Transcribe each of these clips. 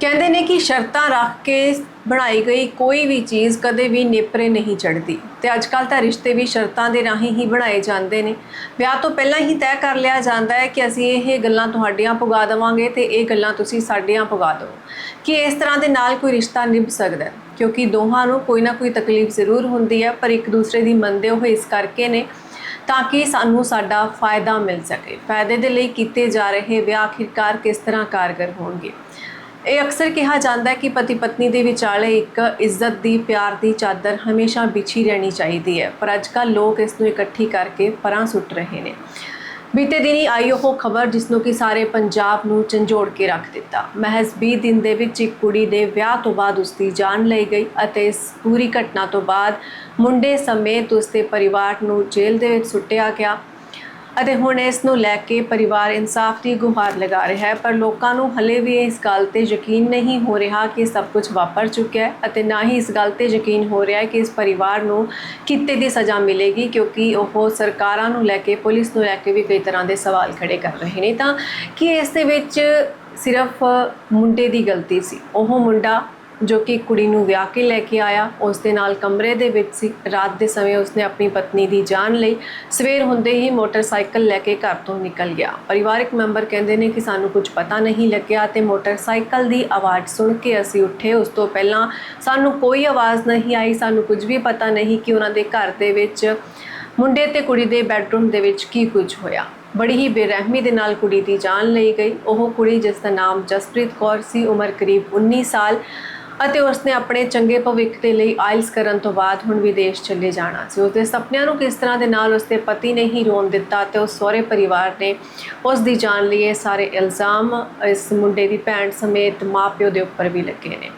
ਕਹਿੰਦੇ ਨੇ ਕਿ ਸ਼ਰਤਾਂ ਰੱਖ ਕੇ ਬਣਾਈ ਗਈ ਕੋਈ ਵੀ ਚੀਜ਼ ਕਦੇ ਵੀ ਨੇਪਰੇ ਨਹੀਂ ਚੜਦੀ ਤੇ ਅੱਜ ਕੱਲ ਤਾਂ ਰਿਸ਼ਤੇ ਵੀ ਸ਼ਰਤਾਂ ਦੇ ਰਾਹੀਂ ਹੀ ਬਣਾਏ ਜਾਂਦੇ ਨੇ। ਵਿਆਹ ਤੋਂ ਪਹਿਲਾਂ ਹੀ ਤੈਅ ਕਰ ਲਿਆ ਜਾਂਦਾ ਹੈ ਕਿ ਅਸੀਂ ਇਹ ਗੱਲਾਂ ਤੁਹਾਡੀਆਂ ਪੁਗਾ ਦੇਵਾਂਗੇ ਤੇ ਇਹ ਗੱਲਾਂ ਤੁਸੀਂ ਸਾਡੀਆਂ ਪੁਗਾ ਦਿਓ। ਕਿ ਇਸ ਤਰ੍ਹਾਂ ਦੇ ਨਾਲ ਕੋਈ ਰਿਸ਼ਤਾ ਨਿਭ ਸਕਦਾ ਕਿਉਂਕਿ ਦੋਹਾਂ ਨੂੰ ਕੋਈ ਨਾ ਕੋਈ ਤਕਲੀਫ ਜ਼ਰੂਰ ਹੁੰਦੀ ਹੈ, ਪਰ ਇੱਕ ਦੂਸਰੇ ਦੀ ਮੰਨਦੇ ਹੋਏ ਇਸ ਕਰਕੇ ਨੇ ਤਾਂ ਕਿ ਸਾਨੂੰ ਸਾਡਾ ਫਾਇਦਾ ਮਿਲ ਸਕੇ। ਫਾਇਦੇ ਦੇ ਲਈ ਕੀਤੇ ਜਾ ਰਹੇ ਵਿਆਹ ਆਖਿਰਕਾਰ ਕਿਸ ਤਰ੍ਹਾਂ ਕਾਰਗਰ ਹੋਣਗੇ? ਇਹ ਅਕਸਰ ਕਿਹਾ ਜਾਂਦਾ ਹੈ ਕਿ ਪਤੀ ਪਤਨੀ ਦੇ ਵਿਚਾਲੇ ਇੱਕ ਇੱਜ਼ਤ ਦੀ, ਪਿਆਰ ਦੀ ਚਾਦਰ ਹਮੇਸ਼ਾ ਵਿਛੀ ਰਹਿਣੀ ਚਾਹੀਦੀ ਹੈ। ਪਰ ਅੱਜਕੱਲ ਲੋਕ ਇਸ ਨੂੰ ਇਕੱਠੀ ਕਰਕੇ ਪਰਾਂ ਸੁੱਟ ਰਹੇ ਨੇ। ਬੀਤੇ ਦਿਨੀ ਆਈ ਉਹ ਖਬਰ ਜਿਸ ਨੂੰ ਕਿ ਸਾਰੇ ਪੰਜਾਬ ਨੂੰ ਝੰਜੋੜ ਕੇ ਰੱਖ ਦਿੱਤਾ। ਮਹਿਜ਼ 20 ਦਿਨ ਦੇ ਵਿੱਚ ਇੱਕ ਕੁੜੀ ਦੇ ਵਿਆਹ ਤੋਂ ਬਾਅਦ ਉਸ ਦੀ ਜਾਨ ਲਈ ਗਈ ਅਤੇ ਇਸ ਪੂਰੀ ਘਟਨਾ ਤੋਂ ਬਾਅਦ ਮੁੰਡੇ ਸਮੇਤ ਉਸ ਦੇ ਪਰਿਵਾਰ ਨੂੰ ਜੇਲ੍ਹ ਦੇ ਵਿੱਚ ਸੁੱਟਿਆ ਗਿਆ। ਅਤੇ ਹੁਣ ਇਸ ਨੂੰ ਲੈ ਕੇ ਪਰਿਵਾਰ ਇਨਸਾਫ ਦੀ ਗੁਹਾਰ ਲਗਾ ਰਿਹਾ ਹੈ, ਪਰ ਲੋਕਾਂ ਨੂੰ ਹਲੇ ਵੀ ਇਸ ਗੱਲ ਤੇ ਯਕੀਨ ਨਹੀਂ ਹੋ ਰਿਹਾ ਕਿ ਸਭ ਕੁਝ ਵਾਪਰ ਚੁੱਕਿਆ ਹੈ ਅਤੇ ਨਾ ਹੀ ਇਸ ਗੱਲ ਤੇ ਯਕੀਨ ਹੋ ਰਿਹਾ ਹੈ ਕਿ ਇਸ ਪਰਿਵਾਰ ਨੂੰ ਕਿਤੇ ਦੀ ਸਜ਼ਾ ਮਿਲੇਗੀ, ਕਿਉਂਕਿ ਉਹ ਸਰਕਾਰਾਂ ਨੂੰ ਲੈ ਕੇ, ਪੁਲਿਸ ਨੂੰ ਲੈ ਕੇ ਵੀ ਕਈ ਤਰ੍ਹਾਂ ਦੇ ਸਵਾਲ ਖੜੇ ਕਰ ਰਹੇ ਨੇ। ਤਾਂ ਕੀ ਇਸ ਦੇ ਵਿੱਚ ਸਿਰਫ ਮੁੰਡੇ ਦੀ ਗਲਤੀ ਸੀ? ਉਹ ਮੁੰਡਾ ਜੋ ਕਿ ਕੁੜੀ ਨੂੰ ਵਿਆਹ ਕੇ ਲੈ ਕੇ ਆਇਆ, ਉਸ ਦੇ ਨਾਲ ਕਮਰੇ ਦੇ ਵਿੱਚ ਸੀ। ਰਾਤ ਦੇ ਸਮੇਂ ਉਸਨੇ ਆਪਣੀ ਪਤਨੀ ਦੀ ਜਾਨ ਲਈ ਸਵੇਰ ਹੁੰਦੇ ਹੀ ਮੋਟਰਸਾਈਕਲ ਲੈ ਕੇ ਘਰ ਤੋਂ ਨਿਕਲ ਗਿਆ। ਪਰਿਵਾਰਕ ਮੈਂਬਰ ਕਹਿੰਦੇ ਨੇ ਕਿ ਸਾਨੂੰ ਕੁਝ ਪਤਾ ਨਹੀਂ ਲੱਗਿਆ ਤੇ ਮੋਟਰਸਾਈਕਲ ਦੀ ਆਵਾਜ਼ ਸੁਣ ਕੇ ਅਸੀਂ ਉੱਠੇ। ਉਸ ਤੋਂ ਪਹਿਲਾਂ ਸਾਨੂੰ ਕੋਈ ਆਵਾਜ਼ ਨਹੀਂ ਆਈ। ਸਾਨੂੰ ਕੁਝ ਵੀ ਪਤਾ ਨਹੀਂ ਕਿ ਉਹਨਾਂ ਦੇ ਘਰ ਦੇ ਵਿੱਚ ਮੁੰਡੇ ਤੇ ਕੁੜੀ ਦੇ ਬੈੱਡਰੂਮ ਦੇ ਵਿੱਚ ਕੀ ਕੁਝ ਹੋਇਆ। ਬੜੀ ਹੀ ਬੇਰਹਿਮੀ ਦੇ ਨਾਲ ਕੁੜੀ ਦੀ ਜਾਨ ਲਈ ਗਈ। ਉਹ ਕੁੜੀ ਜਿਸ ਦਾ ਨਾਮ ਜਸਪ੍ਰੀਤ ਕੌਰ ਸੀ, ਉਮਰ ਕਰੀਬ 19 ਸਾਲ ਅਤੇ ਉਸਨੇ ਆਪਣੇ ਚੰਗੇ ਭਵਿੱਖ ਦੇ ਲਈ ਆਇਲਸ ਕਰਨ ਤੋਂ ਬਾਅਦ ਹੁਣ ਵਿਦੇਸ਼ ਚਲੇ ਜਾਣਾ ਸੀ। ਉਸਦੇ ਸੁਪਨਿਆਂ ਨੂੰ ਕਿਸ ਤਰ੍ਹਾਂ ਦੇ ਨਾਲ ਉਸਦੇ ਪਤੀ ਨੇ ਹੀ ਰੋਣ ਦਿੱਤਾ ਤੇ ਉਸ ਸਹੁਰੇ ਪਰਿਵਾਰ ਨੇ ਉਸ ਦੀ ਜਾਨ ਲਈ ਇਹ ਸਾਰੇ ਇਲਜ਼ਾਮ ਇਸ ਮੁੰਡੇ ਦੀ ਭੈਣ ਸਮੇਤ ਮਾਪਿਓ ਦੇ ਉੱਪਰ ਵੀ ਲੱਗੇ ਨੇ।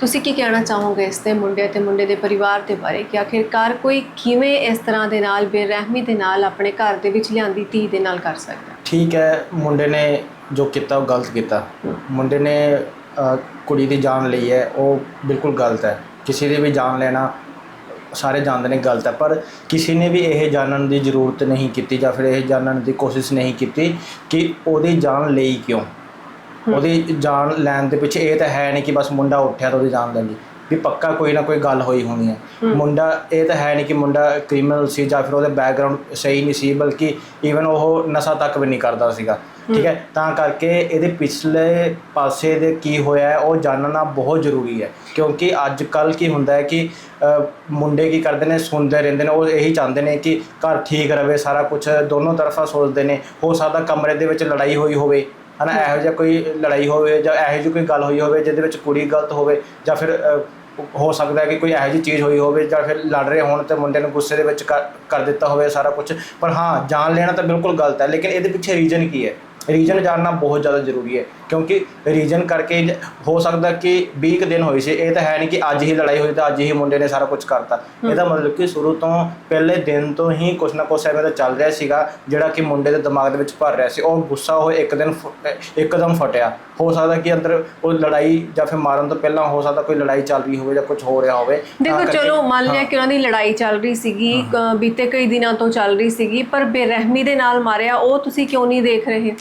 ਤੁਸੀਂ ਕੀ ਕਹਿਣਾ ਚਾਹੋਗੇ ਇਸ ਤੇ ਮੁੰਡੇ ਤੇ ਮੁੰਡੇ ਦੇ ਪਰਿਵਾਰ ਦੇ ਬਾਰੇ? ਕਿ ਆਖਿਰਕਾਰ ਕੋਈ ਕਿਵੇਂ ਇਸ ਤਰ੍ਹਾਂ ਦੇ ਨਾਲ, ਬੇਰਹਿਮੀ ਦੇ ਨਾਲ ਆਪਣੇ ਘਰ ਦੇ ਵਿੱਚ ਲਿਆਂਦੀ ਧੀ ਦੇ ਨਾਲ ਕਰ ਸਕਦਾ? ਠੀਕ ਹੈ, ਮੁੰਡੇ ਨੇ ਜੋ ਕੀਤਾ ਉਹ ਗਲਤ ਕੀਤਾ। ਮੁੰਡੇ ਨੇ ਕੁੜੀ ਦੀ ਜਾਨ ਲਈ ਹੈ ਉਹ ਬਿਲਕੁਲ ਗਲਤ ਹੈ। ਕਿਸੇ ਦੀ ਵੀ ਜਾਨ ਲੈਣਾ ਸਾਰੇ ਜਾਣਦੇ ਨੇ ਗਲਤ ਹੈ ਪਰ ਕਿਸੇ ਨੇ ਵੀ ਇਹ ਜਾਣਨ ਦੀ ਜ਼ਰੂਰਤ ਨਹੀਂ ਕੀਤੀ ਜਾਂ ਫਿਰ ਇਹ ਜਾਣਨ ਦੀ ਕੋਸ਼ਿਸ਼ ਨਹੀਂ ਕੀਤੀ ਕਿ ਉਹਦੀ ਜਾਨ ਲਈ ਕਿਉਂ। ਉਹਦੀ ਜਾਨ ਲੈਣ ਦੇ ਪਿੱਛੇ ਇਹ ਤਾਂ ਹੈ ਨਹੀਂ ਕਿ ਬਸ ਮੁੰਡਾ ਉੱਠਿਆ ਤਾਂ ਉਹਦੀ ਜਾਨ ਲੈ ਲਈ। ਵੀ ਪੱਕਾ ਕੋਈ ਨਾ ਕੋਈ ਗੱਲ ਹੋਈ ਹੋਣੀ ਹੈ। ਮੁੰਡਾ ਇਹ ਤਾਂ ਹੈ ਨਹੀਂ ਕਿ ਮੁੰਡਾ ਕ੍ਰਿਮੀਨਲ ਸੀ ਜਾਂ ਫਿਰ ਉਹਦਾ ਬੈਕਗ੍ਰਾਉਂਡ ਸਹੀ ਨਹੀਂ ਸੀ ਬਲਕਿ ਈਵਨ ਉਹ ਨਸ਼ਾ ਤੱਕ ਵੀ ਨਹੀਂ ਕਰਦਾ ਸੀਗਾ। ਠੀਕ ਹੈ? ਤਾਂ ਕਰਕੇ ਇਹਦੇ ਪਿਛਲੇ ਪਾਸੇ ਦੇ ਕੀ ਹੋਇਆ ਹੈ ਉਹ ਜਾਣਨਾ ਬਹੁਤ ਜ਼ਰੂਰੀ ਹੈ। ਕਿਉਂਕਿ ਅੱਜ ਕੱਲ ਕੀ ਹੁੰਦਾ ਹੈ ਕਿ ਮੁੰਡੇ ਕੀ ਕਰਦੇ ਨੇ ਸੁਣਦੇ ਰਹਿੰਦੇ ਨੇ ਉਹ ਇਹੀ ਚਾਹੁੰਦੇ ਨੇ ਕਿ ਘਰ ਠੀਕ ਰਵੇ ਸਾਰਾ ਕੁਝ ਦੋਨੋਂ ਤਰਫਾ ਸੋਚਦੇ ਨੇ ਹੋ ਸਕਦਾ ਕਮਰੇ ਦੇ ਵਿੱਚ ਲੜਾਈ ਹੋਈ ਹੋਵੇ ਹਨਾ? ਇਹੋ ਜਿਹਾ ਕੋਈ ਲੜਾਈ ਹੋਵੇ ਜਾਂ ਇਹੋ ਜਿਹੀ ਕੋਈ ਗੱਲ ਹੋਈ ਹੋਵੇ ਜਿਹਦੇ ਵਿੱਚ ਕੁੜੀ ਗਲਤ ਹੋਵੇ ਜਾਂ ਫਿਰ ਹੋ ਸਕਦਾ ਹੈ ਕਿ ਕੋਈ ਇਹੋ ਜਿਹੀ ਚੀਜ਼ ਹੋਈ ਹੋਵੇ ਜਾਂ ਫਿਰ ਲੜ ਰਹੇ ਹੋਣ ਤੇ ਮੁੰਡੇ ਨੂੰ ਗੁੱਸੇ ਦੇ ਵਿੱਚ ਕਰ ਕਰ ਦਿੱਤਾ ਹੋਵੇ ਸਾਰਾ ਕੁਝ ਪਰ ਹਾਂ ਜਾਣ ਲੈਣਾ ਤਾਂ ਬਿਲਕੁਲ ਗਲਤ ਹੈ ਲੇਕਿਨ ਇਹਦੇ ਪਿੱਛੇ ਰੀਜ਼ਨ ਕੀ ਹੈ? ਰੀਜਨ ਜਾਣਨਾ ਬਹੁਤ ਜ਼ਿਆਦਾ ਜ਼ਰੂਰੀ ਹੈ। ਕਿਉਂਕਿ ਰੀਜਨ ਕਰਕੇ ਹੋ ਸਕਦਾ ਕਿ 20 ਕੁ ਦਿਨ ਹੋਏ ਸੀ। ਇਹ ਤਾਂ ਹੈ ਨਹੀਂ ਕਿ ਅੱਜ ਹੀ ਲੜਾਈ ਹੋਈ ਤਾਂ ਅੱਜ ਹੀ ਮੁੰਡੇ ਨੇ ਸਾਰਾ ਕੁਝ ਕਰਤਾ। ਇਹਦਾ ਮਤਲਬ ਕਿ ਸ਼ੁਰੂ ਤੋਂ ਪਹਿਲੇ ਦਿਨ ਤੋਂ ਹੀ ਕੁਛ ਨਾ ਕੁਛ ਐਵੇਂ ਦਾ ਚੱਲ ਰਿਹਾ ਸੀਗਾ ਜਿਹੜਾ ਕਿ ਮੁੰਡੇ ਦੇ ਦਿਮਾਗ ਦੇ ਵਿੱਚ ਭਰ ਰਿਹਾ ਸੀ। ਉਹ ਗੁੱਸਾ ਉਹ ਇੱਕ ਦਿਨ ਫ- ਇੱਕਦਮ ਫਟਿਆ। ਹੋ ਸਕਦਾ ਕਿ ਅੰਦਰ ਉਹ ਲੜਾਈ ਜਾਂ ਫਿਰ ਮਾਰਨ ਤੋਂ ਪਹਿਲਾਂ ਹੋ ਸਕਦਾ ਕੋਈ ਲੜਾਈ ਚੱਲ ਰਹੀ ਹੋਵੇ ਜਾਂ ਕੁਝ ਹੋ ਰਿਹਾ ਹੋਵੇ। ਤਾਂ ਦੇਖੋ ਕਰਕੇ- ਚਲੋ ਮੰਨ ਲਿਆ। ਕਿ ਉਹਨਾਂ ਦੀ ਲੜਾਈ ਚੱਲ ਰਹੀ ਸੀਗੀ ਕ- ਬੀਤੇ ਕਈ ਦਿਨਾਂ ਤੋਂ ਚੱਲ ਰਹੀ ਸੀਗੀ ਪਰ ਬੇਰਹਿਮੀ ਦੇ ਨਾਲ ਮਾਰਿਆ ਉਹ ਤੁਸੀਂ ਕਿਉਂ ਨਹੀਂ ਦੇਖ ਰਹੇ।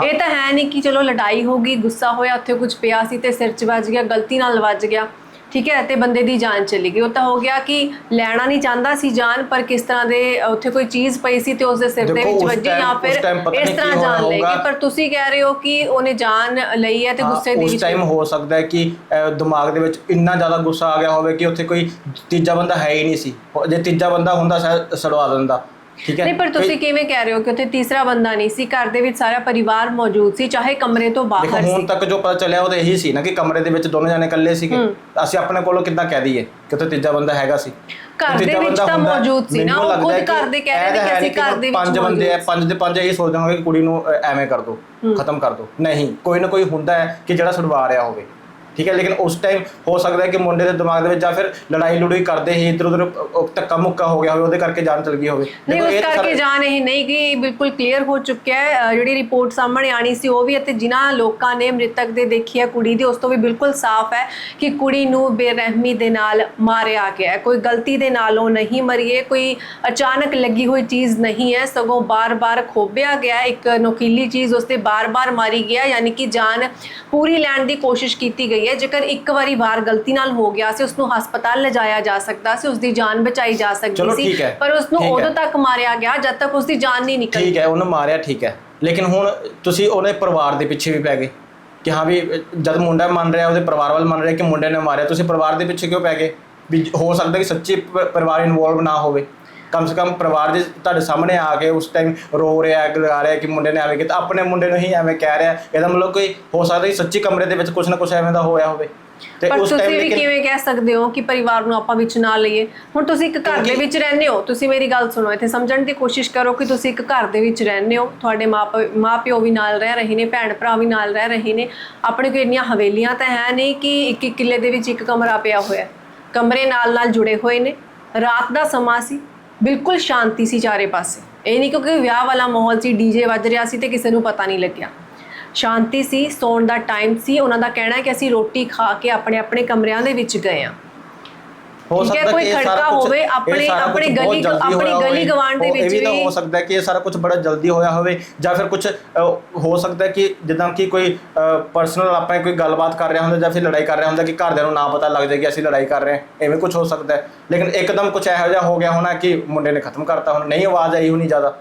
ਇਹ ਤਾਂ ਹੈ ਨਹੀਂ ਕਿ ਚਲੋ ਲੜਾਈ ਹੋ ਗਈ ਗੁੱਸਾ ਹੋਇਆ ਉੱਥੇ ਕੁਝ ਪਿਆ ਸੀ ਤੇ ਸਿਰ 'ਚ ਵੱਜ ਗਿਆ ਗਲਤੀ ਨਾਲ ਵੱਜ ਗਿਆ। ਠੀਕ ਹੈ ਤੇ ਬੰਦੇ ਦੀ ਜਾਨ ਚਲੀ ਗਈ। ਉਹ ਤਾਂ ਹੋ ਗਿਆ ਕਿ ਲੈਣਾ ਨਹੀਂ ਚਾਹੁੰਦਾ ਸੀ ਜਾਨ ਪਰ ਕਿਸ ਤਰ੍ਹਾਂ ਦੇ ਉੱਥੇ ਕੋਈ ਚੀਜ਼ ਪਈ ਸੀ ਤੇ ਉਸ ਦੇ ਸਿਰ ਦੇ ਵਿੱਚ ਵੱਜੀ ਜਾਂ ਫਿਰ ਇਸ ਤਰ੍ਹਾਂ ਜਾਨ ਲੈ ਗਈ। ਪਰ ਤੁਸੀਂ ਕਹਿ ਰਹੇ ਹੋ ਕਿ ਉਹਨੇ ਜਾਨ ਲਈ ਹੈ ਤੇ ਗੁੱਸੇ ਦੇ ਉਸ ਟਾਈਮ ਹੋ ਸਕਦਾ ਹੈ ਕਿ ਦਿਮਾਗ ਦੇ ਵਿੱਚ ਇੰਨਾ ਜ਼ਿਆਦਾ ਗੁੱਸਾ ਆ ਗਿਆ ਹੋਵੇ ਕਿ ਉੱਥੇ ਕੋਈ ਤੀਜਾ ਬੰਦਾ ਹੈ ਹੀ ਨਹੀਂ ਸੀ। ਜੇ ਤੀਜਾ ਬੰਦਾ ਹੁੰਦਾ ਸ਼ਾਇਦ ਸੜਵਾ ਦਿੰਦਾ। ਠੀਕ ਹੈ। ਨਹੀਂ ਪਰ ਤੁਸੀਂ ਕਿਵੇਂ ਕਹਿ ਰਹੇ ਹੋ ਕਿ ਉੱਥੇ ਤੀਸਰਾ ਬੰਦਾ ਨਹੀਂ ਸੀ? ਘਰ ਦੇ ਵਿੱਚ ਸਾਰਾ ਪਰਿਵਾਰ ਮੌਜੂਦ ਸੀ ਚਾਹੇ ਕਮਰੇ ਤੋਂ ਦੇਖੋ ਬਾਹਰ ਹੁਣ ਸੀ। ਤੱਕ ਜੋ ਪਤਾ ਚੱਲਿਆ ਉਹ ਤਾਂ ਇਹੀ ਸੀ ਨਾ ਕਿ ਕਮਰੇ ਦੇ ਵਿੱਚ ਦੋਨੋਂ ਜਾਣੇ ਇਕੱਲੇ ਸੀਗੇ। ਅਸੀਂ ਆਪਣੇ ਕੋਲੋਂ ਕਿੱਦਾਂ ਕਹਿ ਦਈਏ ਕਿ ਉੱਥੇ ਤੀਜਾ ਬੰਦਾ ਹੈਗਾ ਸੀ? ਘਰ ਦੇ ਵਿੱਚ ਤਾਂ ਮੌਜੂਦ ਸੀ ਨਾ, ਉਹ ਖੁਦ ਘਰ ਦੇ ਕਹਿ ਰਹੇ ਨੇ ਕਿ ਅਸੀਂ ਘਰ ਦੇ ਵਿੱਚ ਪੰਜ ਬੰਦੇ ਆ ਪੰਜ ਦੇ ਪੰਜ ਇਹ ਸੋਚਦੇ ਹੋਣਗੇ ਕਿ ਕੁੜੀ ਨੂੰ ਐਵੇਂ ਕਰ ਦੋ ਖਤਮ ਕਰ ਦੋ। ਨਹੀਂ ਕੋਈ ਨਾ ਕੋਈ ਹੁੰਦਾ ਹੈ ਕਿ ਜਿਹੜਾ ਛੁਡਵਾ ਰਿਹਾ ਹੋਵੇ। ਠੀਕ ਹੈ ਲੇਕਿਨ ਉਸ ਟਾਈਮ ਹੋ ਸਕਦਾ ਹੈ ਕਿ ਮੁੰਡੇ ਦੇ ਦਿਮਾਗ ਦੇ ਵਿੱਚ ਜਾਂ ਫਿਰ ਲੜਾਈ ਲੜੂਈ ਕਰਦੇ ਹੀ ਇਧਰ ਉਧਰ ਧੱਕਾ ਮੁੱਕਾ ਹੋ ਗਿਆ ਹੋਵੇ ਉਹਦੇ ਕਰਕੇ ਜਾਨ ਚਲ ਗਈ ਹੋਵੇ। ਨਹੀਂ ਉਸ ਕਰਕੇ ਜਾਣ ਇਹ ਨਹੀਂ ਗਈ ਬਿਲਕੁਲ ਕਲੀਅਰ ਹੋ ਚੁੱਕਿਆ ਹੈ ਜਿਹੜੀ ਰਿਪੋਰਟ ਸਾਹਮਣੇ ਆਣੀ ਸੀ ਉਹ ਵੀ ਅਤੇ ਜਿਨ੍ਹਾਂ ਲੋਕਾਂ ਨੇ ਮ੍ਰਿਤਕ ਦੇ ਦੇਖੀ ਹੈ ਕੁੜੀ ਦੀ ਉਸ ਤੋਂ ਵੀ ਬਿਲਕੁਲ ਸਾਫ਼ ਹੈ ਕਿ ਕੁੜੀ ਨੂੰ ਬੇਰਹਿਮੀ ਦੇ ਨਾਲ ਮਾਰਿਆ ਗਿਆ ਹੈ। ਕੋਈ ਗਲਤੀ ਦੇ ਨਾਲ ਉਹ ਨਹੀਂ ਮਰੀ ਹੈ ਕੋਈ ਅਚਾਨਕ ਲੱਗੀ ਹੋਈ ਚੀਜ਼ ਨਹੀਂ ਹੈ ਸਗੋਂ ਬਾਰ-ਬਾਰ ਖੋਬਿਆ ਗਿਆ ਇੱਕ ਨੋਕੀਲੀ ਚੀਜ਼ ਉਸ ਤੇ ਬਾਰ-ਬਾਰ ਮਾਰੀ ਗਿਆ ਯਾਨੀ ਕਿ ਜਾਨ ਪੂਰੀ ਲੈਣ ਦੀ ਕੋਸ਼ਿਸ਼ ਕੀਤੀ ਗਈ ਹੈ। ਜੇਕਰ ਇੱਕ ਵਾਰੀ ਵਾਰ ਗਲਤੀ ਨਾਲ ਹੋ ਗਿਆ ਸੀ ਉਸ ਨੂੰ ਹਸਪਤਾਲ ਲਿਜਾਇਆ ਜਾ ਸਕਦਾ ਸੀ ਉਸ ਦੀ ਜਾਨ ਬਚਾਈ ਜਾ ਸਕਦੀ ਸੀ ਪਰ ਉਸ ਨੂੰ। ਉਦੋਂ ਤੱਕ ਮਾਰਿਆ ਗਿਆ ਜਦ ਤੱਕ ਉਸ ਦੀ ਜਾਨ ਨਹੀਂ ਨਿਕਲੀ। ਠੀਕ ਹੈ ਉਹਨੂੰ ਮਾਰਿਆ ਠੀਕ ਹੈ। ਲੇਕਿਨ ਹੁਣ ਤੁਸੀਂ ਉਹਨੇ ਪਰਿਵਾਰ ਦੇ ਪਿੱਛੇ ਵੀ ਪੈ ਗਏ ਕਿ ਹਾਂ ਵੀ ਜਦ ਮੁੰਡਾ ਮੰਨ ਰਿਹਾ ਉਹਦੇ ਪਰਿਵਾਰ ਵਾਲ ਮੰਨ ਰਿਹਾ ਕਿ ਮੁੰਡੇ ਨੇ ਮਾਰਿਆ ਤੁਸੀਂ ਪਰਿਵਾਰ ਦੇ ਪਿੱਛੇ ਕਿਉਂ ਪੈ ਗਏ? ਵੀ ਹੋ ਸਕਦਾ ਕਿ ਸੱਚੀ ਪਰਿਵਾਰ ਇਨਵੋਲਵ ਨਾ ਹੋਵੇ। ਕਮ ਸੇ ਕਮ ਪਰਿਵਾਰ ਦੇ ਤੁਹਾਡੇ ਸਾਹਮਣੇ ਆ ਕੇ ਉਸ ਟਾਈਮ ਰੋ ਰਿਹਾ ਗਾ ਰਿਹਾ ਕਿ ਮੁੰਡੇ ਨੇ ਐਵੇਂ ਕੀਤਾ। ਆਪਣੇ ਮੁੰਡੇ ਨੂੰ ਹੀ ਐਵੇਂ ਕਹਿ ਰਿਹਾ। ਇਹਦਾ ਮਤਲਬ ਕੋਈ ਹੋ ਸਕਦਾ ਕਿ ਸੱਚੀ ਕਮਰੇ ਦੇ ਵਿੱਚ ਕੁਝ ਨਾ ਕੁਝ ਐਵੇਂ ਦਾ ਹੋਇਆ ਹੋਵੇ। ਤੇ ਪਰ ਉਸ ਤੁਸੀਂ ਟਾਈਮ ਵੀ ਲੇਕਿਨ ਕਿਵੇਂ ਕਹਿ ਸਕਦੇ ਹੋ ਕਿ ਪਰਿਵਾਰ ਨੂੰ ਆਪਾਂ ਵਿੱਚ ਨਾ ਲਈਏ? ਹੁਣ ਤੁਸੀਂ ਇੱਕ ਘਰ ਦੇ ਵਿੱਚ ਰਹਿੰਦੇ ਹੋ। ਤੁਸੀਂ ਮੇਰੀ ਗੱਲ ਸੁਣੋ ਇੱਥੇ ਸਮਝਣ ਦੀ ਕੋਸ਼ਿਸ਼ ਕਰੋ ਕਿ ਤੁਸੀਂ ਇੱਕ ਘਰ ਦੇ ਵਿੱਚ ਰਹਿੰਦੇ ਹੋ। ਤੁਹਾਡੇ ਮਾਪ ਮਾਪਿਓ ਵੀ ਨਾਲ ਰਹਿ ਰਹੇ ਨੇ ਭੈਣ ਭਰਾ ਵੀ ਨਾਲ ਰਹਿ ਰਹੇ ਨੇ। ਆਪਣੇ ਕੋਲ ਇੰਨੀਆਂ ਹਵੇਲੀਆਂ ਤਾਂ ਹੈ ਨਹੀਂ ਕਿ ਇੱਕ ਇੱਕ ਕਿੱਲੇ ਦੇ ਵਿੱਚ ਇੱਕ ਕਮਰਾ ਪਿਆ ਹੋਇਆ। ਕਮਰੇ ਨਾਲ ਨਾਲ ਜੁੜੇ ਹੋਏ ਨੇ। ਰਾਤ ਦਾ ਸਮਾਂ ਸੀ। ਬਿਲਕੁਲ ਸ਼ਾਂਤੀ ਸੀ ਚਾਰੇ ਪਾਸੇ। ਇਹ ਨਹੀਂ ਕਿਉਂਕਿ ਵਿਆਹ ਵਾਲਾ ਮਾਹੌਲ ਸੀ ਡੀਜੇ ਵੱਜ ਰਿਹਾ ਸੀ ਤੇ ਕਿਸੇ ਨੂੰ ਪਤਾ ਨਹੀਂ ਲੱਗਿਆ। ਸ਼ਾਂਤੀ ਸੀ, ਸੌਣ ਦਾ ਟਾਈਮ ਸੀ, ਉਹਨਾਂ ਦਾ ਕਹਿਣਾ ਹੈ ਕਿ ਅਸੀਂ ਰੋਟੀ ਖਾ ਕੇ ਆਪਣੇ ਆਪਣੇ ਕਮਰਿਆਂ ਦੇ ਵਿੱਚ ਗਏ ਆ ਹੋ ਠੀਕ ਹੈ, ਸਕਦਾ ਕੋਈ ਕਿ ਇਹ ਸਾਰਾ ਕੁਛ- ਹੋਵੇ, ਆਪਣੇ- ਆਪਣੀ ਗਲੀ- ਆਪਣੀ ਗਲੀ। ਗਵਾਂਢ ਦੇ ਉਹ- ਇਹ ਵਿੱਚ ਵੀ ਤਾਂ ਵੀ- ਹੋ ਸਕਦਾ ਕਿ ਇਹ ਸਾਰਾ ਕੁਝ ਬੜਾ ਜਲਦੀ ਹੋਇਆ ਹੋਵੇ ਜਾਂ ਫਿਰ ਕੁਝ ਹੋ ਸਕਦਾ ਕਿ ਜਿੱਦਾਂ ਕਿ ਕੋਈ ਪਰਸਨਲ ਆਪਾਂ ਕੋਈ ਗੱਲਬਾਤ ਕਰ ਰਿਹਾ ਹੁੰਦਾ ਜਾਂ ਫਿਰ ਲੜਾਈ ਕਰ ਰਿਹਾ ਹੁੰਦਾ ਕਿ ਘਰਦਿਆਂ ਨੂੰ ਨਾ ਪਤਾ ਲੱਗ ਜਾਏ ਕਿ ਅਸੀਂ ਲੜਾਈ ਕਰ ਰਹੇ ਹਾਂ। ਐਵੇਂ ਕੁਝ ਹੋ ਸਕਦਾ ਹੈ। ਲੇਕਿਨ ਇੱਕਦਮ ਕੁਝ ਇਹੋ ਜਿਹਾ ਹੋ ਗਿਆ ਹੋਣਾ ਕਿ ਮੁੰਡੇ ਨੇ ਖਤਮ ਕਰਤਾ ਹੁਣ। ਨਹੀਂ ਆਵਾਜ਼ ਆਈ ਹੋਣੀ ਜ਼ਿਆਦਾ।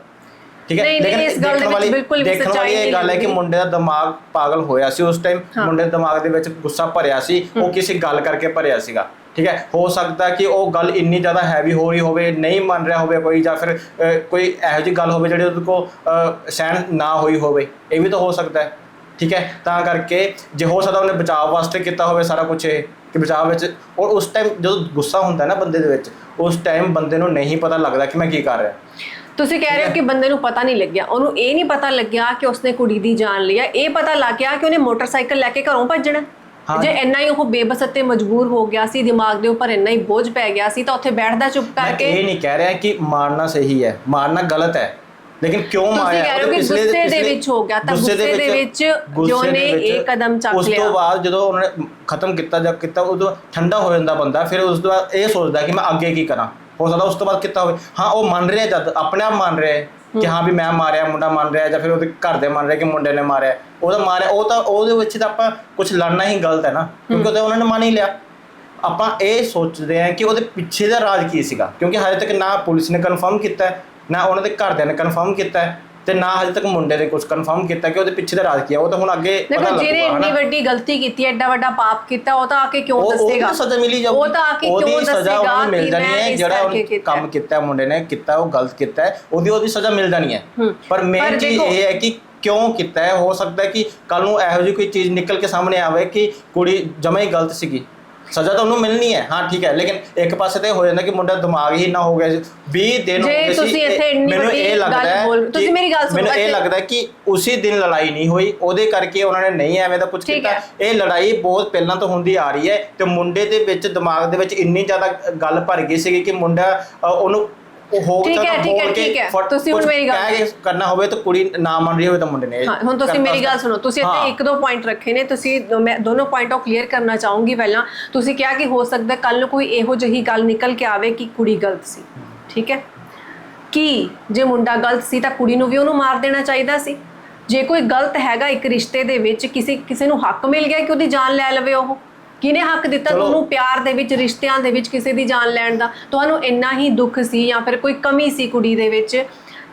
ਠੀਕ ਹੈ? ਨਹੀਂ, ਨਹੀਂ, ਇਸ ਗੱਲ ਦੇ ਦੇਖਣ ਵਿੱਚ ਵਾਲੀ ਬਿਲਕੁਲ ਵੀ ਦੇਖਣ ਵਾਲੀ ਸੱਚਾਈ ਇਹ ਨਹੀਂ ਗੱਲ ਹੈ ਕਿ। ਮੁੰਡੇ ਦਾ ਦਿਮਾਗ ਪਾਗਲ ਹੋਇਆ ਸੀ ਉਸ ਟਾਈਮ ਹਾਂ। ਮੁੰਡੇ ਦੇ ਦਿਮਾਗ ਦੇ ਵਿੱਚ ਗੁੱਸਾ ਭਰਿਆ ਸੀ। ਉਹ ਕਿਸੇ ਗੱਲ ਕਰਕੇ ਭਰਿਆ ਸੀਗਾ। ਠੀਕ ਹੈ ਹੋ ਸਕਦਾ ਕਿ ਉਹ ਗੱਲ ਇੰਨੀ ਜ਼ਿਆਦਾ ਹੈਵੀ ਹੋ ਰਹੀ ਹੋਵੇ ਨਹੀਂ ਮੰਨ ਰਿਹਾ ਹੋਵੇ ਕੋਈ ਜਾਂ ਫਿਰ ਕੋਈ ਇਹੋ ਜਿਹੀ ਗੱਲ ਹੋਵੇ ਜਿਹੜੀ ਉਹਦੇ ਕੋ ਸਹਿਣ ਨਾ ਹੋਈ ਹੋਵੇ। ਇਹ ਵੀ ਤਾਂ ਹੋ ਸਕਦਾ ਹੈ ਠੀਕ ਹੈ। ਤਾਂ ਕਰਕੇ ਜੇ ਹੋ ਸਕਦਾ ਉਹਨੇ ਬਚਾਅ ਵਾਸਤੇ ਕੀਤਾ ਹੋਵੇ ਸਾਰਾ ਕੁਝ ਇਹ ਕਿ ਬਚਾਅ ਵਿੱਚ ਔਰ ਉਸ ਟਾਈਮ ਜਦੋਂ ਗੁੱਸਾ ਹੁੰਦਾ ਨਾ ਬੰਦੇ ਦੇ ਵਿੱਚ ਉਸ ਟਾਈਮ ਬੰਦੇ ਨੂੰ ਨਹੀਂ ਪਤਾ ਲੱਗਦਾ ਕਿ ਮੈਂ ਕੀ ਕਰ ਰਿਹਾ। ਤੁਸੀਂ ਕਹਿ ਰਹੇ ਹੋ ਕਿ ਬੰਦੇ ਨੂੰ ਪਤਾ ਨਹੀਂ ਲੱਗਿਆ। ਉਹਨੂੰ ਇਹ ਨਹੀਂ ਪਤਾ ਲੱਗਿਆ ਕਿ ਉਸਨੇ ਕੁੜੀ ਦੀ ਜਾਨ ਲਈ ਹੈ ਇਹ ਪਤਾ ਲੱਗ ਗਿਆ ਕਿ ਉਹਨੇ ਮੋਟਰਸਾਈਕਲ ਲੈ ਕੇ ਘਰੋਂ ਭੱਜਣਾ। ਜੇ ਇੰਨਾ ਹੀ ਉਹ ਬੇਬਸ ਅਤੇ ਮਜਬੂਰ ਹੋ ਗਿਆ ਸੀ ਦਿਮਾਗ ਦੇ ਉੱਪਰ ਇੰਨਾ ਹੀ ਬੋਝ ਪੈ ਗਿਆ ਸੀ ਤਾਂ ਉੱਥੇ ਬੈਠਦਾ ਚੁੱਪ ਮੈਂ ਕਰਕੇ ਇਹ ਨਹੀਂ ਕਹਿ ਰਿਹਾ ਕਿ ਮਾਰਨਾ ਸਹੀ ਹੈ ਮਾਰਨਾ ਗਲਤ ਹੈ ਲੇਕਿਨ ਕਿਉਂ ਤੁਸੀਂ ਮਾਰਿਆ? ਕਹਿ ਰਹੇ ਹੋ ਕਿ ਪਿਛਲੇ- ਗੁੱਸੇ ਦੇ ਪਿਛਲੇ- ਵਿੱਚ ਹੋ ਗਿਆ, ਤਾਂ ਗੁੱਸੇ ਦੇ ਵਿੱਚ ਗੁੱਸੇ ਜੋ ਦੇ ਨੇ ਵਿੱਚ ਇਹ ਕਦਮ ਚੱਕ ਉਸ ਲਿਆ। ਤੋਂ ਬਾਅਦ ਜਦੋਂ ਉਹਨਾਂ ਨੇ ਖਤਮ ਕੀਤਾ ਜਾਂ ਕੀਤਾ ਉਦੋਂ ਠੰਡਾ ਹੋ ਜਾਂਦਾ ਬੰਦਾ ਫਿਰ ਉਸ ਤੋਂ ਬਾਅਦ ਇਹ ਸੋਚਦਾ ਕਿ ਮੈਂ ਅੱਗੇ ਕੀ ਕਰਾਂ? ਹੋ ਸਕਦਾ ਉਸ ਤੋਂ ਬਾਅਦ ਕੀਤਾ ਹੋਵੇ। ਹਾਂ ਉਹ ਮੰਨ ਰਿਹਾ ਜਦ ਆਪਣੇ ਆਪ ਮੰਨ ਰਿਹਾ ਹੈ। ਕਿ ਹਾਂ ਵੀ ਮੈਂ ਮਾਰਿਆ ਮੁੰਡਾ ਮੰਨ ਰਿਹਾ ਜਾਂ ਫਿਰ ਉਹਦੇ ਘਰ ਦੇ ਮੰਨ ਰਿਹਾ ਕਿ ਮੁੰਡੇ ਨੇ ਮਾਰਿਆ। ਉਹਦਾ ਮਾਰਿਆ ਉਹ ਤਾਂ ਉਹਦੇ ਵਿੱਚ ਤਾਂ ਆਪਾਂ ਕੁਝ ਲੜਨਾ ਹੀ ਗਲਤ ਹੈ ਨਾ ਕਿਉਂਕਿ ਉਹਦਾ ਉਹਨਾਂ ਨੇ ਮੰਨ ਹੀ ਲਿਆ। ਆਪਾਂ ਇਹ ਸੋਚਦੇ ਹਾਂ ਕਿ ਉਹਦੇ ਪਿੱਛੇ ਦਾ ਰਾਜ ਕੀ ਸੀਗਾ ਕਿਉਂਕਿ ਹਜੇ ਤੱਕ ਨਾ ਪੁਲਿਸ ਨੇ ਕਨਫਰਮ ਕੀਤਾ ਨਾ ਉਹਨਾਂ ਦੇ ਘਰਦਿਆਂ ਨੇ ਕਨਫਰਮ ਕੀਤਾ ਹੈ, ਤੇ ਨਾ ਹਜੇ ਤੱਕ ਮੁੰਡੇ ਨੇ ਕੁਝ ਕਨਫਰਮ ਕੀਤਾ ਕਿ ਉਹਦੇ ਪਿੱਛੇ ਦਾ ਰਾਜ ਕੀ ਹੈ ਉਹ ਤਾਂ ਹੁਣ ਅੱਗੇ ਪਤਾ ਦੇਖੋ ਜਿਹਨੇ ਇੰਨੀ ਹਨਾ? ਵੱਡੀ ਗਲਤੀ ਕੀਤੀ ਹੈ ਐਡਾ ਵੱਡਾ ਪਾਪ ਕੀਤਾ ਉਹ ਤਾਂ ਆ ਕੇ ਕਿਉਂ ਉਹ ਉਹਦੀ ਦੱਸੇਗਾ? ਤਾਂ ਸਜ਼ਾ ਮਿਲੀ ਜਾਊਗੀ। ਉਹ ਤਾਂ ਆ ਕੇ ਉਹਦੀ ਕਿਉਂ ਸਜ਼ਾ ਦੱਸੇਗਾ ਉਹਨੂੰ ਮਿਲ ਕਿ ਜਾਣੀ ਮੈਂ ਹੈ ਇਸ ਜਿਹੜਾ ਕਰਕੇ ਉਹਨੇ ਕੀਤਾ। ਕੰਮ ਕੀਤਾ ਹੈ ਮੁੰਡੇ ਨੇ ਕੀਤਾ ਉਹ ਗਲਤ ਕੀਤਾ ਹੈ ਉਹਦੀ ਉਹਦੀ ਸਜ਼ਾ ਮਿਲ ਜਾਣੀ ਹੈ। ਹੂੰ। ਪਰ ਮੇਨ ਚੀਜ਼ ਦੇਖੋ- ਇਹ ਹੈ ਕਿ ਕਿਉਂ ਕੀਤਾ ਹੈ? ਹੋ ਸਕਦਾ ਹੈ ਕਿ ਕੱਲ ਨੂੰ ਇਹੋ ਜਿਹੀ ਕੋਈ ਚੀਜ਼ ਨਿਕਲ ਕੇ ਸਾਹਮਣੇ ਆਵੇ ਕਿ ਕੁੜੀ ਜਮਾ ਹੀ ਗਲਤ ਸੀਗੀ। ਸਜ਼ਾ ਤਾਂ ਉਹਨੂੰ ਮਿਲਣੀ ਹੈ। ਹਾਂ ਠੀਕ ਹੈ ਲੇਕਿਨ ਇੱਕ ਪਾਸੇ ਤੇ ਹੋ ਜਾਂਦਾ ਕਿ ਮੁੰਡਾ ਦਿਮਾਗ ਹੀ ਨਾ ਹੋ ਗਿਆ ਸੀ। 20 ਦਿਨ ਹੋ ਗਏ ਸੀ ਤੁਸੀਂ ਇੱਥੇ ਇੰਨੀ ਮੈਨੂੰ ਵੱਡੀ ਇਹ ਲੱਗਦਾ ਗੱਲ ਹੈ ਬੋਲ- ਤੁਸੀਂ ਮੇਰੀ ਗੱਲ ਸੁਣੋ, ਮੈਨੂੰ ਇਹ ਲੱਗਦਾ ਹੈ ਕਿ ਉਸੇ ਦਿਨ ਲੜਾਈ ਨਹੀਂ ਹੋਈ ਉਹਦੇ ਕਰਕੇ ਉਹਨਾਂ ਨੇ ਨਹੀਂ ਐਵੇਂ ਦਾ ਕੁਝ ਕੀਤਾ। ਇਹ ਲੜਾਈ ਬਹੁਤ ਪਹਿਲਾਂ ਤੋਂ ਹੁੰਦੀ ਆ ਰਹੀ ਹੈ ਤੇ ਮੁੰਡੇ ਦੇ ਵਿੱਚ ਦਿਮਾਗ ਦੇ ਵਿੱਚ ਇੰਨੀ ਜ਼ਿਆਦਾ ਗੱਲ ਭਰ ਗਈ ਸੀਗੀ ਕਿ ਮੁੰਡਾ ਉਹਨੂੰ ਉਹ ਹੋ ਠੀਕ ਹੈ, ਠੀਕ ਹੈ, ਠੀਕ ਹੈ। ਤੁਸੀਂ ਹੁਣ ਮੇਰੀ ਗੱਲ- ਕਹਿ ਕੇ ਕਰਨਾ ਹੋਵੇ ਤਾਂ ਕੁੜੀ ਨਾ ਮੰਨ ਰਹੀ ਹੋਵੇ ਤਾਂ ਮੁੰਡੇ ਨੇ ਹਾਂ ਹੁਣ ਤੁਸੀਂ ਮੇਰੀ ਗੱਲ। ਸੁਣੋ ਤੁਸੀਂ ਇੱਥੇ। ਇੱਕ ਦੋ ਪੁਆਇੰਟ ਰੱਖੇ ਨੇ ਤੁਸੀਂ ਮੈਂ ਦੋਨੋਂ ਪੁਆਇੰਟ ਉਹ ਕਲੀਅਰ ਕਰਨਾ ਚਾਹੂੰਗੀ ਪਹਿਲਾਂ ਤੁਸੀਂ ਕਿਹਾ ਕਿ ਹੋ ਸਕਦਾ ਕੱਲ ਨੂੰ ਕੋਈ ਇਹੋ ਜਿਹੀ ਗੱਲ ਨਿਕਲ ਕੇ ਆਵੇ ਕਿ ਕੁੜੀ ਗਲਤ ਸੀ ਠੀਕ ਹੈ ਕੀ ਜੇ ਮੁੰਡਾ ਗਲਤ ਸੀ ਤਾਂ ਕੁੜੀ ਨੂੰ ਵੀ ਉਹਨੂੰ ਮਾਰ ਦੇਣਾ ਚਾਹੀਦਾ ਸੀ ਜੇ ਕੋਈ ਗਲਤ ਹੈਗਾ ਇੱਕ ਰਿਸ਼ਤੇ ਦੇ ਵਿੱਚ ਕਿਸੇ ਕਿਸੇ ਨੂੰ ਹੱਕ ਮਿਲ ਗਿਆ ਕਿ ਉਹਦੀ ਜਾਨ ਲੈ ਲਵੇ ਉਹ ਕਿਹਨੇ ਹੱਕ ਦਿੱਤਾ ਚਲੋ। ਤੁਹਾਨੂੰ ਪਿਆਰ ਦੇ ਵਿੱਚ ਰਿਸ਼ਤਿਆਂ ਦੇ ਵਿੱਚ ਕਿਸੇ ਦੀ ਜਾਨ ਲੈਣ ਦਾ? ਤੁਹਾਨੂੰ ਇੰਨਾ ਹੀ ਦੁੱਖ ਸੀ ਜਾਂ ਫਿਰ ਕੋਈ ਕਮੀ ਸੀ ਕੁੜੀ ਦੇ ਵਿੱਚ?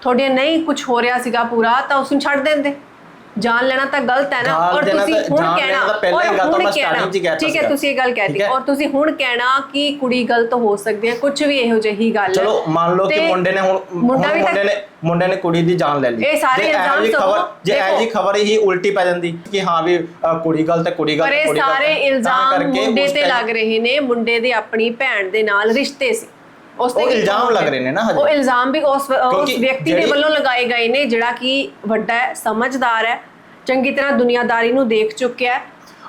ਤੁਹਾਡੇ ਨਹੀਂ ਕੁਝ ਹੋ ਰਿਹਾ ਸੀਗਾ ਪੂਰਾ ਤਾਂ ਉਸ ਨੂੰ ਛੱਡ ਦਿੰਦੇ। ਜਾਨ ਲੈਣਾ ਤਾਂ ਗਲਤ ਹੈ ਨਾ ਔਰ ਤੁਸੀਂ ਹੁਣ ਕਹਿਣਾ ਔਰ ਗੱਲ ਤਾਂ ਹੁਣ ਮੈਂ ਕਹਿਣਾ, ਠੀਕ ਹੈ। ਤੁਸੀਂ ਇਹ ਗੱਲ ਕਹਿ ਠੀਕ ਦਿੱਤੀ ਹੈ। ਔਰ ਤੁਸੀਂ ਹੁਣ ਕਹਿਣਾ ਕਿ ਕੁੜੀ ਗਲਤ ਹੋ ਸਕਦੀ ਹੈ ਕੁਝ ਵੀ ਇਹੋ ਜਿਹੀ ਗੱਲ ਹੈ ਚਲੋ ਮੰਨ ਲਓ ਕਿ ਮੁੰਡੇ ਨੇ ਹੁਣ ਮੁੰਡਾ ਨੇ ਮੁੰਡੇ ਨੇ ਕੁੜੀ ਦੀ ਜਾਨ ਲੈ ਲਈ ਇਹ ਸਾਰੇ ਇਲਜ਼ਾਮ ਖਬਰ ਜੇ। ਇਹ ਜੀ ਖਬਰ ਹੀ ਉਲਟੀ ਪੈ ਜਾਂਦੀ ਕਿ ਹਾਂ ਵੀ ਕੁੜੀ ਗਲਤ ਹੈ ਕੁੜੀ ਗਲਤ ਪਰ ਕੁੜੀ ਗਲਤ ਸਾਰੇ ਹੈ। ਤਾਂ ਇਲਜ਼ਾਮ ਮੁੰਡੇ ਤੇ ਲੱਗ ਰਹੇ ਨੇ ਮੁੰਡੇ ਦੇ ਆਪਣੀ ਭੈਣ ਦੇ ਨਾਲ ਰਿਸ਼ਤੇ ਸੀ ਉਸ ਤੇ ਇਲਜ਼ਾਮ ਲੱਗ ਰਹੇ ਨੇ ਨਾ ਹਜੇ। ਉਹ ਇਲਜ਼ਾਮ ਵੀ ਉਸ ਵਿਅਕਤੀ ਦੇ ਵੱਲੋਂ ਲਗਾਏ ਗਏ ਨੇ ਜਿਹੜਾ ਕਿ ਵੱਡਾ ਹੈ ਸਮਝਦਾਰ ਹੈ ਚੰਗੀ ਤਰ੍ਹਾਂ ਦੁਨੀਆਦਾਰੀ ਨੂੰ ਦੇਖ ਚੁੱਕਿਆ ਹੈ।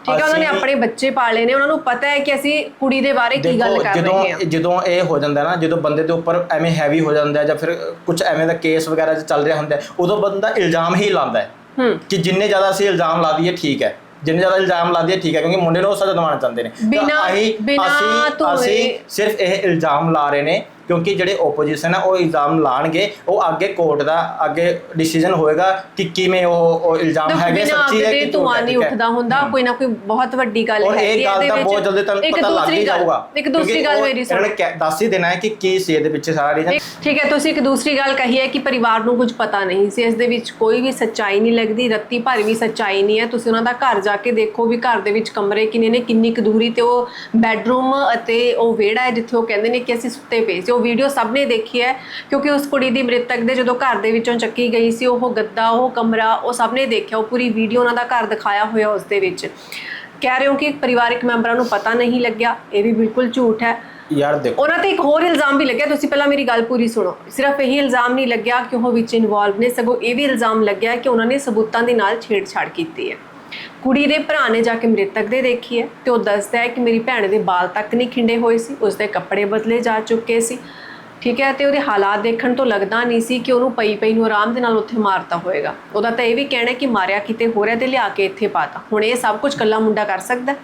ਠੀਕ ਹੈ ਉਹਨਾਂ ਨੇ ਅਸੀਂ- ਆਪਣੇ ਬੱਚੇ ਪਾਲੇ ਨੇ ਉਹਨਾਂ ਨੂੰ ਪਤਾ ਹੈ ਕਿ ਅਸੀਂ ਕੁੜੀ ਦੇ ਬਾਰੇ ਕੀ ਗੱਲ ਕਰ ਜਦੋਂ ਰਹੇ ਹਾਂ। ਜਦੋਂ ਇਹ ਹੋ ਜਾਂਦਾ ਨਾ ਜਦੋਂ ਬੰਦੇ ਦੇ ਉੱਪਰ ਐਵੇਂ ਹੈਵੀ ਹੋ ਜਾਂਦਾ ਜਾਂ ਫਿਰ ਕੁਝ ਐਵੇਂ ਦਾ ਕੇਸ ਵਗੈਰਾ ਚੱਲ ਰਿਹਾ ਹੁੰਦਾ ਹੈ, ਉਦੋਂ ਬੰਦਾ ਇਲਜ਼ਾਮ ਹੀ ਲਾਉਂਦਾ ਹੈ ਹੂੰ। ਕਿ ਜਿੰਨੇ ਜ਼ਿਆਦਾ ਅਸੀਂ ਇਲਜ਼ਾਮ ਲਾ ਦਈਏ ਠੀਕ ਹੈ। ਜਿੰਨੇ ਜ਼ਿਆਦਾ ਇਲਜ਼ਾਮ ਲਾ ਦਈਏ ਠੀਕ ਹੈ ਕਿਉਂਕਿ ਮੁੰਡੇ ਨੂੰ ਉਹ ਸਜ਼ਾ ਦਿਵਾਉਣਾ ਚਾਹੁੰਦੇ ਨੇ। ਤਾਂ ਬਿਨਾਂ- ਅਸੀਂ ਬਿਨਾਂ ਅਸੀਂ ਧੋਏ- ਅਸੀਂ ਸਿਰਫ ਇਹ ਇਲਜ਼ਾਮ ਲਾ ਰਹੇ ਨੇ ਕਿਉਂਕਿ ਜਿਹੜੇ ਓਪੋਜੀਸ਼ਨ ਹੈ ਉਹ ਇਲਜ਼ਾਮ ਲਾਣਗੇ ਉਹ ਅੱਗੇ ਕੋਰਟ ਦਾ ਅੱਗੇ ਡਿਸੀਜਨ ਹੋਏਗਾ ਕਿ ਕਿਵੇਂ ਉਹ ਇਲਜ਼ਾਮ ਹੈਗੇ ਸੱਚੀ ਹੈ ਕਿ ਧੂਆਂ ਨਹੀਂ। ਉੱਠਦਾ ਹੁੰਦਾ ਕੋਈ ਨਾ ਕੋਈ ਬਹੁਤ ਵੱਡੀ ਗੱਲ ਹੈ ਇਹ ਗੱਲ ਤਾਂ ਬਹੁਤ ਜਲਦੀ ਤੁਹਾਨੂੰ ਪਤਾ ਲੱਗ ਹੀ ਜਾਊਗਾ ਇੱਕ ਦੂਸਰੀ ਗੱਲ ਮੇਰੀ ਸੁਣੋ। ਦੱਸ ਹੀ ਦੇਣਾ ਹੈ ਕਿ ਕੀ ਸੀ ਇਹਦੇ ਪਿੱਛੇ ਸਾਰਾ ਰੀਜ਼ਨ ਠੀਕ- ਠੀਕ ਹੈ ਤੁਸੀਂ ਇੱਕ ਦੂਸਰੀ ਗੱਲ ਕਹੀ ਹੈ ਕਿ ਪਰਿਵਾਰ ਨੂੰ ਕੁਝ ਪਤਾ ਨਹੀਂ ਸੀ ਇਸ ਦੇ ਵਿੱਚ ਕੋਈ ਵੀ ਸੱਚਾਈ ਨਹੀਂ ਲੱਗਦੀ ਰੱਤੀ ਭਰ ਵੀ ਸੱਚਾਈ ਨਹੀਂ ਹੈ ਤੁਸੀਂ ਉਹਨਾਂ ਦਾ ਘਰ ਜਾ ਕੇ ਦੇਖੋ ਵੀ ਘਰ ਦੇ ਵਿੱਚ ਕਮਰੇ ਕਿੰਨੇ ਨੇ ਕਿੰਨੀ ਕੁ ਦੂਰੀ ਤੇ ਉਹ ਬੈੱਡਰੂਮ ਅਤੇ ਉਹ ਵਿਹੜਾ ਹੈ ਜਿੱਥੇ ਉਹ ਕਹਿੰਦੇ ਨੇ ਕਿ ਅਸੀਂ ਸੁੱਤੇ ਪਏ ਸੀ ਉਹ ਵੀਡੀਓ ਸਭ ਨੇ ਦੇਖੀ ਹੈ ਕਿਉਂਕਿ ਉਸ ਕੁੜੀ ਦੀ ਮ੍ਰਿਤਕ ਦੇ ਜਦੋਂ ਘਰ ਦੇ ਵਿੱਚੋਂ ਚੱਕੀ ਗਈ ਸੀ ਉਹ ਗੱਦਾ ਉਹ ਕਮਰਾ ਉਹ ਸਭ ਨੇ ਦੇਖਿਆ ਉਹ ਪੂਰੀ ਵੀਡੀਓ ਉਹਨਾਂ ਦਾ ਘਰ ਦਿਖਾਇਆ ਹੋਇਆ ਉਸ ਦੇ ਵਿੱਚ। ਕਹਿ ਰਹੇ ਹੋ ਕਿ ਪਰਿਵਾਰਕ ਮੈਂਬਰਾਂ ਨੂੰ ਪਤਾ ਨਹੀਂ ਲੱਗਿਆ ਇਹ ਵੀ ਬਿਲਕੁਲ ਝੂਠ ਹੈ। ਯਾਰ ਦੇਖੋ। ਉਹਨਾਂ ਤੇ ਇੱਕ ਹੋਰ ਇਲਜ਼ਾਮ ਵੀ ਲੱਗਿਆ ਤੁਸੀਂ ਪਹਿਲਾਂ ਮੇਰੀ ਗੱਲ ਪੂਰੀ ਸੁਣੋ। ਸਿਰਫ ਇਹੀ ਇਲਜ਼ਾਮ ਨਹੀਂ ਲੱਗਿਆ ਕਿ ਉਹ ਵਿੱਚ ਇਨਵੋਲਵ ਨੇ ਸਗੋਂ ਇਹ ਵੀ ਇਲਜ਼ਾਮ ਲੱਗਿਆ ਕਿ ਉਹਨਾਂ ਨੇ ਸਬੂਤਾਂ ਦੇ ਨਾਲ ਛੇੜਛਾੜ ਕੀਤੀ ਹੈ। ਕੁੜੀ ਦੇ ਭਰਾ ਨੇ ਜਾ ਕੇ ਮ੍ਰਿਤਕ ਦੇ ਦੇਖੀ ਹੈ ਤੇ ਉਹ ਦੱਸਦਾ ਹੈ ਕਿ ਮੇਰੀ ਭੈਣ ਦੇ ਬਾਲ ਤੱਕ ਨਹੀਂ ਖਿੰਡੇ ਹੋਏ ਸੀ, ਉਸਦੇ ਕੱਪੜੇ ਬਦਲੇ ਜਾ ਚੁੱਕੇ ਸੀ। ਠੀਕ ਹੈ, ਤੇ ਉਹਦੇ ਹਾਲਾਤ ਦੇਖਣ ਤੋਂ ਲੱਗਦਾ ਨਹੀਂ ਸੀ ਕਿ ਉਹਨੂੰ ਪਈ ਪਈ ਨੂੰ ਆਰਾਮ ਦੇ ਨਾਲ ਉੱਥੇ ਮਾਰਤਾ ਹੋਏਗਾ ਉਹਦਾ ਤਾਂ ਇਹ ਵੀ ਕਹਿਣਾ ਕਿ ਮਾਰਿਆ ਕਿਤੇ ਹੋਰ ਹੈ ਤੇ ਲਿਆ ਕੇ ਇੱਥੇ ਪਾਤਾ। ਹੁਣ ਇਹ ਸਭ ਕੁਝ ਕੱਲਾ ਮੁੰਡਾ ਕਰ ਸਕਦਾ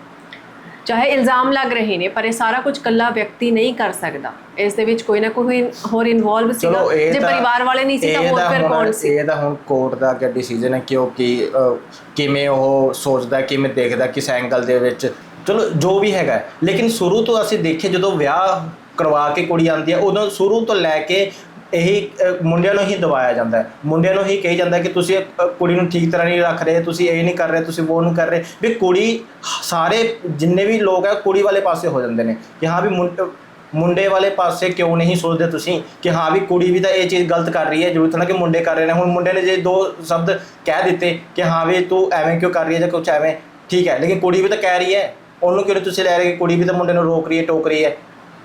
ਚਾਹੇ ਇਲਜ਼ਾਮ ਲੱਗ ਰਹੇ ਨੇ ਪਰ ਇਹ ਸਾਰਾ ਕੁਝ ਕੱਲਾ ਵਿਅਕਤੀ ਨਹੀਂ ਕਰ ਸਕਦਾ। ਇਸ ਦੇ ਵਿੱਚ ਕੋਈ ਨਾ ਕੋਈ ਹੋਰ ਇਨਵੋਲਵ ਇਹ ਜੇ ਪਰਿਵਾਰ ਵਾਲੇ ਨਹੀਂ ਸੀ ਤਾਂ ਹੋਰ ਫਿਰ ਕੌਣ ਸੀ? ਇਹ ਤਾਂ ਹੁਣ ਕੋਰਟ ਦਾ ਅੱਗੇ ਡਿਸੀਜਨ ਹੈ ਕਿ ਉਹ ਕੀ ਅਹ, ਕਿਵੇਂ ਉਹ ਸੋਚਦਾ ਕਿਵੇਂ ਦੇਖਦਾ ਕਿਸ ਐਂਗਲ ਦੇ ਵਿੱਚ। ਚਲੋ ਜੋ ਵੀ ਹੈਗਾ। ਲੇਕਿਨ ਸ਼ੁਰੂ ਤੋਂ ਅਸੀਂ ਦੇਖੇ ਜਦੋਂ ਵਿਆਹ ਕਰਵਾ ਕੇ ਕੁੜੀ ਆਉਂਦੀ ਹੈ ਉਦੋਂ ਸ਼ੁਰੂ ਤੋਂ ਲੈ ਕੇ ਇਹੀ ਅਹ, ਮੁੰਡਿਆਂ ਨੂੰ ਹੀ ਦਬਾਇਆ ਜਾਂਦਾ ਹੈ। ਮੁੰਡਿਆਂ ਨੂੰ ਹੀ ਕਹੀ ਜਾਂਦਾ ਹੈ ਕਿ ਤੁਸੀਂ ਅਹ, ਕੁੜੀ ਨੂੰ ਠੀਕ ਤਰ੍ਹਾਂ ਨਹੀਂ ਰੱਖ ਰਹੇ ਤੁਸੀਂ ਇਹ ਨਹੀਂ ਕਰ ਰਹੇ ਤੁਸੀਂ ਉਹ ਨਹੀਂ ਕਰ ਰਹੇ। ਵੀ ਕੁੜੀ ਸਾਰੇ ਜਿੰਨੇ ਵੀ ਲੋਕ ਹੈ ਕੁੜੀ ਵਾਲੇ ਪਾਸੇ ਹੋ ਜਾਂਦੇ ਨੇ ਕਿ ਹਾਂ ਵੀ ਮੁੰਡ- ਮੁੰਡੇ ਵਾਲੇ ਪਾਸੇ ਕਿਉਂ ਨਹੀਂ ਸੋਚਦੇ ਤੁਸੀਂ? ਕਿ ਹਾਂ ਵੀ ਕੁੜੀ ਵੀ ਤਾਂ ਇਹ ਚੀਜ਼ ਗਲਤ ਕਰ ਰਹੀ ਹੈ ਜ਼ਰੂਰਤ ਨਾ ਕਿ ਮੁੰਡੇ ਕਰ ਰਹੇ ਨੇ। ਹੁਣ ਮੁੰਡੇ ਨੇ ਜੇ ਦੋ ਸ਼ਬਦ ਕਹਿ ਦਿੱਤੇ ਕਿ ਹਾਂ ਵੀ ਤੂੰ ਐਵੇਂ ਕਿਉਂ ਕਰ ਰਹੀ ਹੈ ਜਾਂ ਕੁਛ ਐਵੇਂ ਠੀਕ ਹੈ ਲੇਕਿਨ ਕੁੜੀ ਵੀ ਤਾਂ ਕਹਿ ਰਹੀ ਹੈ। ਉਹਨੂੰ ਕਿਉਂ ਨਹੀਂ ਤੁਸੀਂ ਲੈ ਰਹੇ ਕਿ ਕੁੜੀ ਵੀ ਤਾਂ ਮੁੰਡੇ ਨੂੰ ਰੋਕ ਰਹੀ ਹੈ ਟੋਕ ਰਹੀ ਹੈ?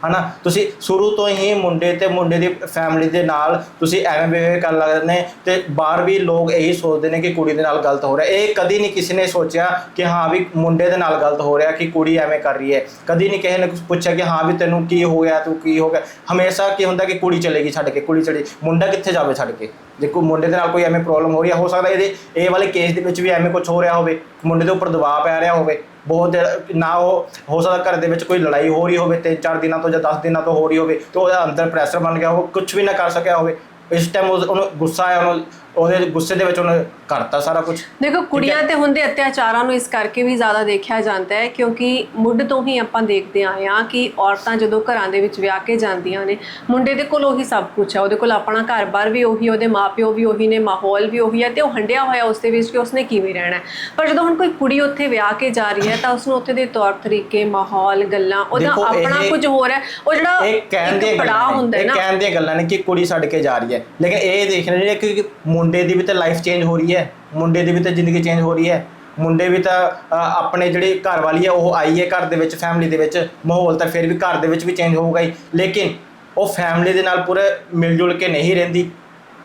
ਹਨਾ? ਤੁਸੀਂ ਸ਼ੁਰੂ ਤੋਂ ਹੀ ਮੁੰਡੇ ਤੇ ਮੁੰਡੇ ਦੀ ਫੈਮਿਲੀ ਦੇ ਨਾਲ ਤੁਸੀਂ ਐਵੇਂ ਬਿਹੇਵ ਕਰਨ ਲੱਗਦੇ ਨੇ ਤੇ ਬਾਹਰ ਵੀ ਲੋਕ ਇਹੀ ਸੋਚਦੇ ਨੇ ਕਿ ਕੁੜੀ ਦੇ ਨਾਲ ਗਲਤ ਹੋ ਰਿਹਾ। ਇਹ ਕਦੀ ਨਹੀਂ ਕਿਸੇ ਨੇ ਸੋਚਿਆ ਕਿ ਹਾਂ ਵੀ ਮੁੰਡੇ ਦੇ ਨਾਲ ਗਲਤ ਹੋ ਰਿਹਾ ਕਿ ਕੁੜੀ ਐਵੇਂ ਕਰ ਰਹੀ ਹੈ। ਕਦੀ ਨਹੀਂ ਕਿਸੇ ਨੇ ਕੁਛ ਪੁੱਛਿਆ ਕਿ ਹਾਂ ਵੀ ਤੈਨੂੰ ਕੀ ਹੋ ਗਿਆ, ਤੂੰ ਕੀ ਹੋ ਗਿਆ। ਹਮੇਸ਼ਾ ਕੀ ਹੁੰਦਾ ਕਿ ਕੁੜੀ ਚਲੇਗੀ ਛੱਡ ਕੇ, ਕੁੜੀ ਚਲੀ ਮੁੰਡਾ ਕਿੱਥੇ ਜਾਵੇ ਛੱਡ ਕੇ? ਜੇ ਕੋਈ ਮੁੰਡੇ ਦੇ ਨਾਲ ਕੋਈ ਐਵੇਂ ਪ੍ਰੋਬਲਮ ਹੋ ਰਹੀ, ਹੈ ਹੋ ਸਕਦਾ ਇਹਦੇ, ਇਹ ਵਾਲੇ ਕੇਸ ਦੇ ਵਿੱਚ ਵੀ ਐਵੇਂ ਕੁਝ ਹੋ ਰਿਹਾ ਹੋਵੇ। ਮੁੰਡੇ ਦੇ ਉੱਪਰ ਦਬਾਅ ਪੈ ਰਿਹਾ ਹੋਵੇ। ਬਹੁਤ ਦੇਰ- ਨਾ ਉਹ ਹੋ ਸਕਦਾ ਘਰ ਦੇ ਵਿੱਚ ਕੋਈ ਲੜਾਈ ਹੋ ਰਹੀ ਹੋਵੇ ਤਿੰਨ ਚਾਰ ਦਿਨਾਂ ਤੋਂ ਜਾਂ 10 ਦਿਨਾਂ ਤੋਂ ਹੋ ਰਹੀ ਹੋਵੇ ਤੇ ਉਹਦਾ ਅੰਦਰ ਪ੍ਰੈਸ਼ਰ ਬਣ ਗਿਆ ਉਹ ਕੁਝ ਵੀ ਨਾ ਕਰ ਸਕਿਆ ਹੋਵੇ। ਇਸ ਟਾਈਮ ਉਹਨੂੰ ਗੁੱਸਾ ਆਇਆ, ਉਹਨੂੰ ਉਹਦੇ ਗੁੱਸੇ ਦੇ ਵਿੱਚ ਉਹਨੇ ਕਰਤਾ ਸਾਰਾ ਕੁਝ ਦੇਖੋ ਕੁੜੀਆਂ ਤੇ ਹੁੰਦੇ ਅਤਿਆਚਾਰਾਂ ਨੂੰ ਇਸ ਕਰਕੇ ਵੀ ਜ਼ਿਆਦਾ ਦੇਖਿਆ ਜਾਂਦਾ ਹੈ ਕਿਉਂਕਿ ਮੁੱਢ ਤੋਂ ਹੀ ਆਪਾਂ ਦੇਖਦੇ ਆਏ ਹਾਂ ਕਿ ਔਰਤਾਂ ਜਦੋਂ ਘਰਾਂ ਦੇ ਵਿੱਚ ਵਿਆਹ ਕੇ ਜਾਂਦੀਆਂ ਨੇ ਮੁੰਡੇ ਦੇ ਕੋਲ ਉਹੀ ਸਭ ਕੁਝ ਹੈ। ਉਹਦੇ ਕੋਲ ਆਪਣਾ ਘਰ-ਬਾਰ ਵੀ ਉਹੀ ਉਹਦੇ ਮਾਪਿਓ ਵੀ ਉਹੀ ਨੇ ਮਾਹੌਲ ਵੀ ਉਹੀ ਹੈ ਤੇ ਉਹ ਹੰਡਿਆ ਹੋਇਆ ਉਸ ਦੇ ਵਿੱਚ ਕਿ ਉਸਨੇ ਕਿਵੇਂ ਰਹਿਣਾ ਹੈ। ਪਰ ਜਦੋਂ ਹੁਣ ਕੋਈ ਕੁੜੀ ਉੱਥੇ ਵਿਆਹ ਕੇ ਜਾ ਰਹੀ ਹੈ ਤਾਂ ਉਸਨੂੰ ਉੱਥੇ ਦੇ ਤੌਰ ਤਰੀਕੇ ਮਾਹੌਲ ਗੱਲਾਂ ਉਹਦਾ ਆਪਣਾ ਕੁਝ ਹੋਰ ਹੈ। ਉਹ ਜਿਹੜਾ ਇੱਕ ਪੜਾਅ ਗੱਲਾਂ ਨੇ ਹੈ ਇਹ ਨਾ। ਕਹਿਣ ਦੀਆਂ ਗੱਲਾਂ ਨੇ ਕਿ ਕੁੜੀ ਛੱਡ ਕੇ ਜਾ ਰਹੀ ਹੈ। ਲੇਕਿਨ ਇਹ ਦੇਖਣਾ ਜਿਹੜੇ ਕਿ ਮੁੰਡੇ ਦੀ ਵੀ ਤਾਂ ਲਾਈਫ ਚੇਂਜ ਹੋ ਰਹੀ ਹੈ ਮੁੰਡੇ ਦੀ ਵੀ ਤਾਂ ਜ਼ਿੰਦਗੀ ਚੇਂਜ ਹੋ ਰਹੀ ਹੈ। ਮੁੰਡੇ ਵੀ ਤਾਂ ਅ, ਆਪਣੇ ਜਿਹੜੇ ਘਰ ਵਾਲੀ ਹੈ ਉਹ ਆਈ ਹੈ ਘਰ ਦੇ ਵਿੱਚ ਫੈਮਿਲੀ ਦੇ ਵਿੱਚ ਮਾਹੌਲ ਤਾਂ ਫਿਰ ਵੀ ਘਰ ਦੇ ਵਿੱਚ ਵੀ ਚੇਂਜ ਹੋਊਗਾ ਹੀ। ਲੇਕਿਨ ਉਹ ਫੈਮਿਲੀ ਦੇ ਨਾਲ ਪੂਰੇ ਮਿਲ ਜੁਲ ਕੇ ਨਹੀਂ ਰਹਿੰਦੀ।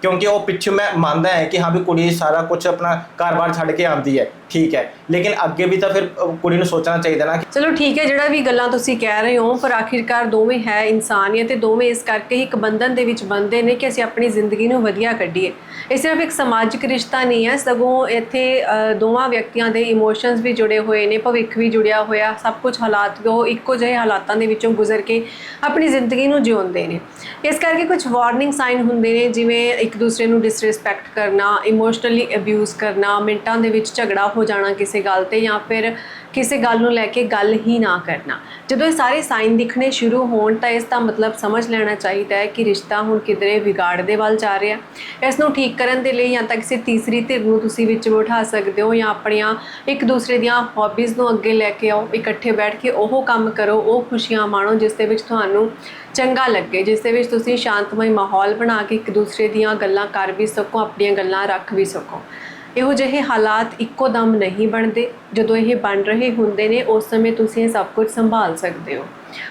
ਕਿਉਂਕਿ ਉਹ ਪਿੱਛੇ ਮੈਂ ਮੰਨਦਾ ਹੈ ਕਿ ਹਾਂ ਵੀ ਕੁੜੀ ਸਾਰਾ ਕੁਝ ਆਪਣਾ ਘਰ-ਬਾਰ ਛੱਡ ਕੇ ਆਉਂਦੀ ਹੈ ਠੀਕ ਹੈ। ਲੇਕਿਨ ਅੱਗੇ ਵੀ ਤਾਂ ਫਿਰ ਅ, ਕੁੜੀ ਨੂੰ ਸੋਚਣਾ ਚਾਹੀਦਾ ਨਾ ਕਿ ਚਲੋ ਠੀਕ ਹੈ ਜਿਹੜਾ ਵੀ ਗੱਲਾਂ ਤੁਸੀਂ ਕਹਿ ਰਹੇ ਹੋ ਪਰ ਆਖਿਰਕਾਰ ਦੋਵੇਂ ਹੈ ਇਨਸਾਨੀਅਤ ਤੇ ਦੋਵੇਂ ਇਸ ਕਰਕੇ ਹੀ ਇੱਕ ਬੰਧਨ ਦੇ ਵਿੱਚ ਬੰਦੇ ਨੇ ਕਿ ਅਸੀਂ ਆਪਣੀ ਜ਼ਿੰਦਗੀ ਨੂੰ ਵਧੀਆ ਕੱਢੀਏ। ਇਹ ਸਿਰਫ ਇੱਕ ਸਮਾਜਿਕ ਰਿਸ਼ਤਾ ਨਹੀਂ ਹੈ ਸਗੋਂ ਇੱਥੇ ਅ, ਦੋਵਾਂ ਵਿਅਕਤੀਆਂ ਦੇ ਇਮੋਸ਼ਨਸ ਵੀ ਜੁੜੇ ਹੋਏ ਨੇ ਭਵਿੱਖ ਵੀ ਜੁੜਿਆ ਹੋਇਆ ਸਭ ਕੁਝ ਹਾਲਾਤ ਉਹ ਇੱਕੋ ਜਿਹੇ ਹਾਲਾਤਾਂ ਦੇ ਵਿੱਚੋਂ ਗੁਜ਼ਰ ਕੇ ਆਪਣੀ ਜ਼ਿੰਦਗੀ ਨੂੰ ਜਿਉਂਦੇ ਨੇ। ਇਸ ਕਰਕੇ ਕੁਝ ਵਾਰਨਿੰਗ ਸਾਈਨ ਹੁੰਦੇ ਨੇ ਜਿਵੇਂ ਇੱਕ ਇੱਕ ਦੂਸਰੇ ਨੂੰ ਡਿਸਰੈਸਪੈਕਟ ਕਰਨਾ ਇਮੋਸ਼ਨਲੀ ਅਬਿਊਜ਼ ਕਰਨਾ, ਮਿੰਟਾਂ ਦੇ ਵਿੱਚ ਝਗੜਾ ਹੋ ਜਾਣਾ ਕਿਸੇ ਗੱਲ ਤੇ ਜਾਂ ਫਿਰ ਕਿਸੇ ਗੱਲ ਨੂੰ ਲੈ ਕੇ ਗੱਲ ਹੀ ਨਾ ਕਰਨਾ। ਜਦੋਂ ਇਹ ਸਾਰੇ ਸਾਈਨ ਦਿਖਣੇ ਸ਼ੁਰੂ ਹੋਣ ਤਾਂ ਇਸ ਦਾ ਮਤਲਬ ਸਮਝ ਲੈਣਾ ਚਾਹੀਦਾ ਹੈ ਕਿ ਰਿਸ਼ਤਾ ਹੁਣ ਕਿਧਰੇ ਵਿਗਾੜ ਦੇ ਵੱਲ ਜਾ ਰਿਹਾ। ਇਸ ਨੂੰ ਠੀਕ ਕਰਨ ਦੇ ਲਈ ਜਾਂ ਤਾਂ ਕਿਸੇ ਤੀਸਰੀ ਧਿਰ ਨੂੰ ਤੁਸੀਂ ਵਿੱਚ ਬਿਠਾ ਸਕਦੇ ਹੋ ਜਾਂ ਆਪਣੀਆਂ ਇੱਕ ਦੂਸਰੇ ਦੀਆਂ ਹੌਬੀਜ਼ ਨੂੰ ਅੱਗੇ ਲੈ ਕੇ ਆਓ, ਇਕੱਠੇ ਬੈਠ ਕੇ ਉਹ ਕੰਮ ਕਰੋ, ਉਹ ਖੁਸ਼ੀਆਂ ਮਾਣੋ ਜਿਸ ਦੇ ਵਿੱਚ ਤੁਹਾਨੂੰ ਚੰਗਾ ਲੱਗੇ, ਜਿਸ ਦੇ ਵਿੱਚ ਤੁਸੀਂ ਸ਼ਾਂਤਮਈ ਮਾਹੌਲ ਬਣਾ ਕੇ ਇੱਕ ਦੂਸਰੇ ਦੀਆਂ ਗੱਲਾਂ ਕਰ ਵੀ ਸਕੋ, ਆਪਣੀਆਂ ਗੱਲਾਂ ਰੱਖ ਵੀ ਸਕੋ। ਇਹੋ ਜਿਹੇ ਹਾਲਾਤ ਇੱਕੋ ਦਮ ਨਹੀਂ ਬਣਦੇ। ਜਦੋਂ ਇਹ ਬਣ ਰਹੇ ਹੁੰਦੇ ਨੇ, ਉਸ ਸਮੇਂ ਤੁਸੀਂ ਇਹ ਸਭ ਕੁਝ ਸੰਭਾਲ ਸਕਦੇ ਹੋ।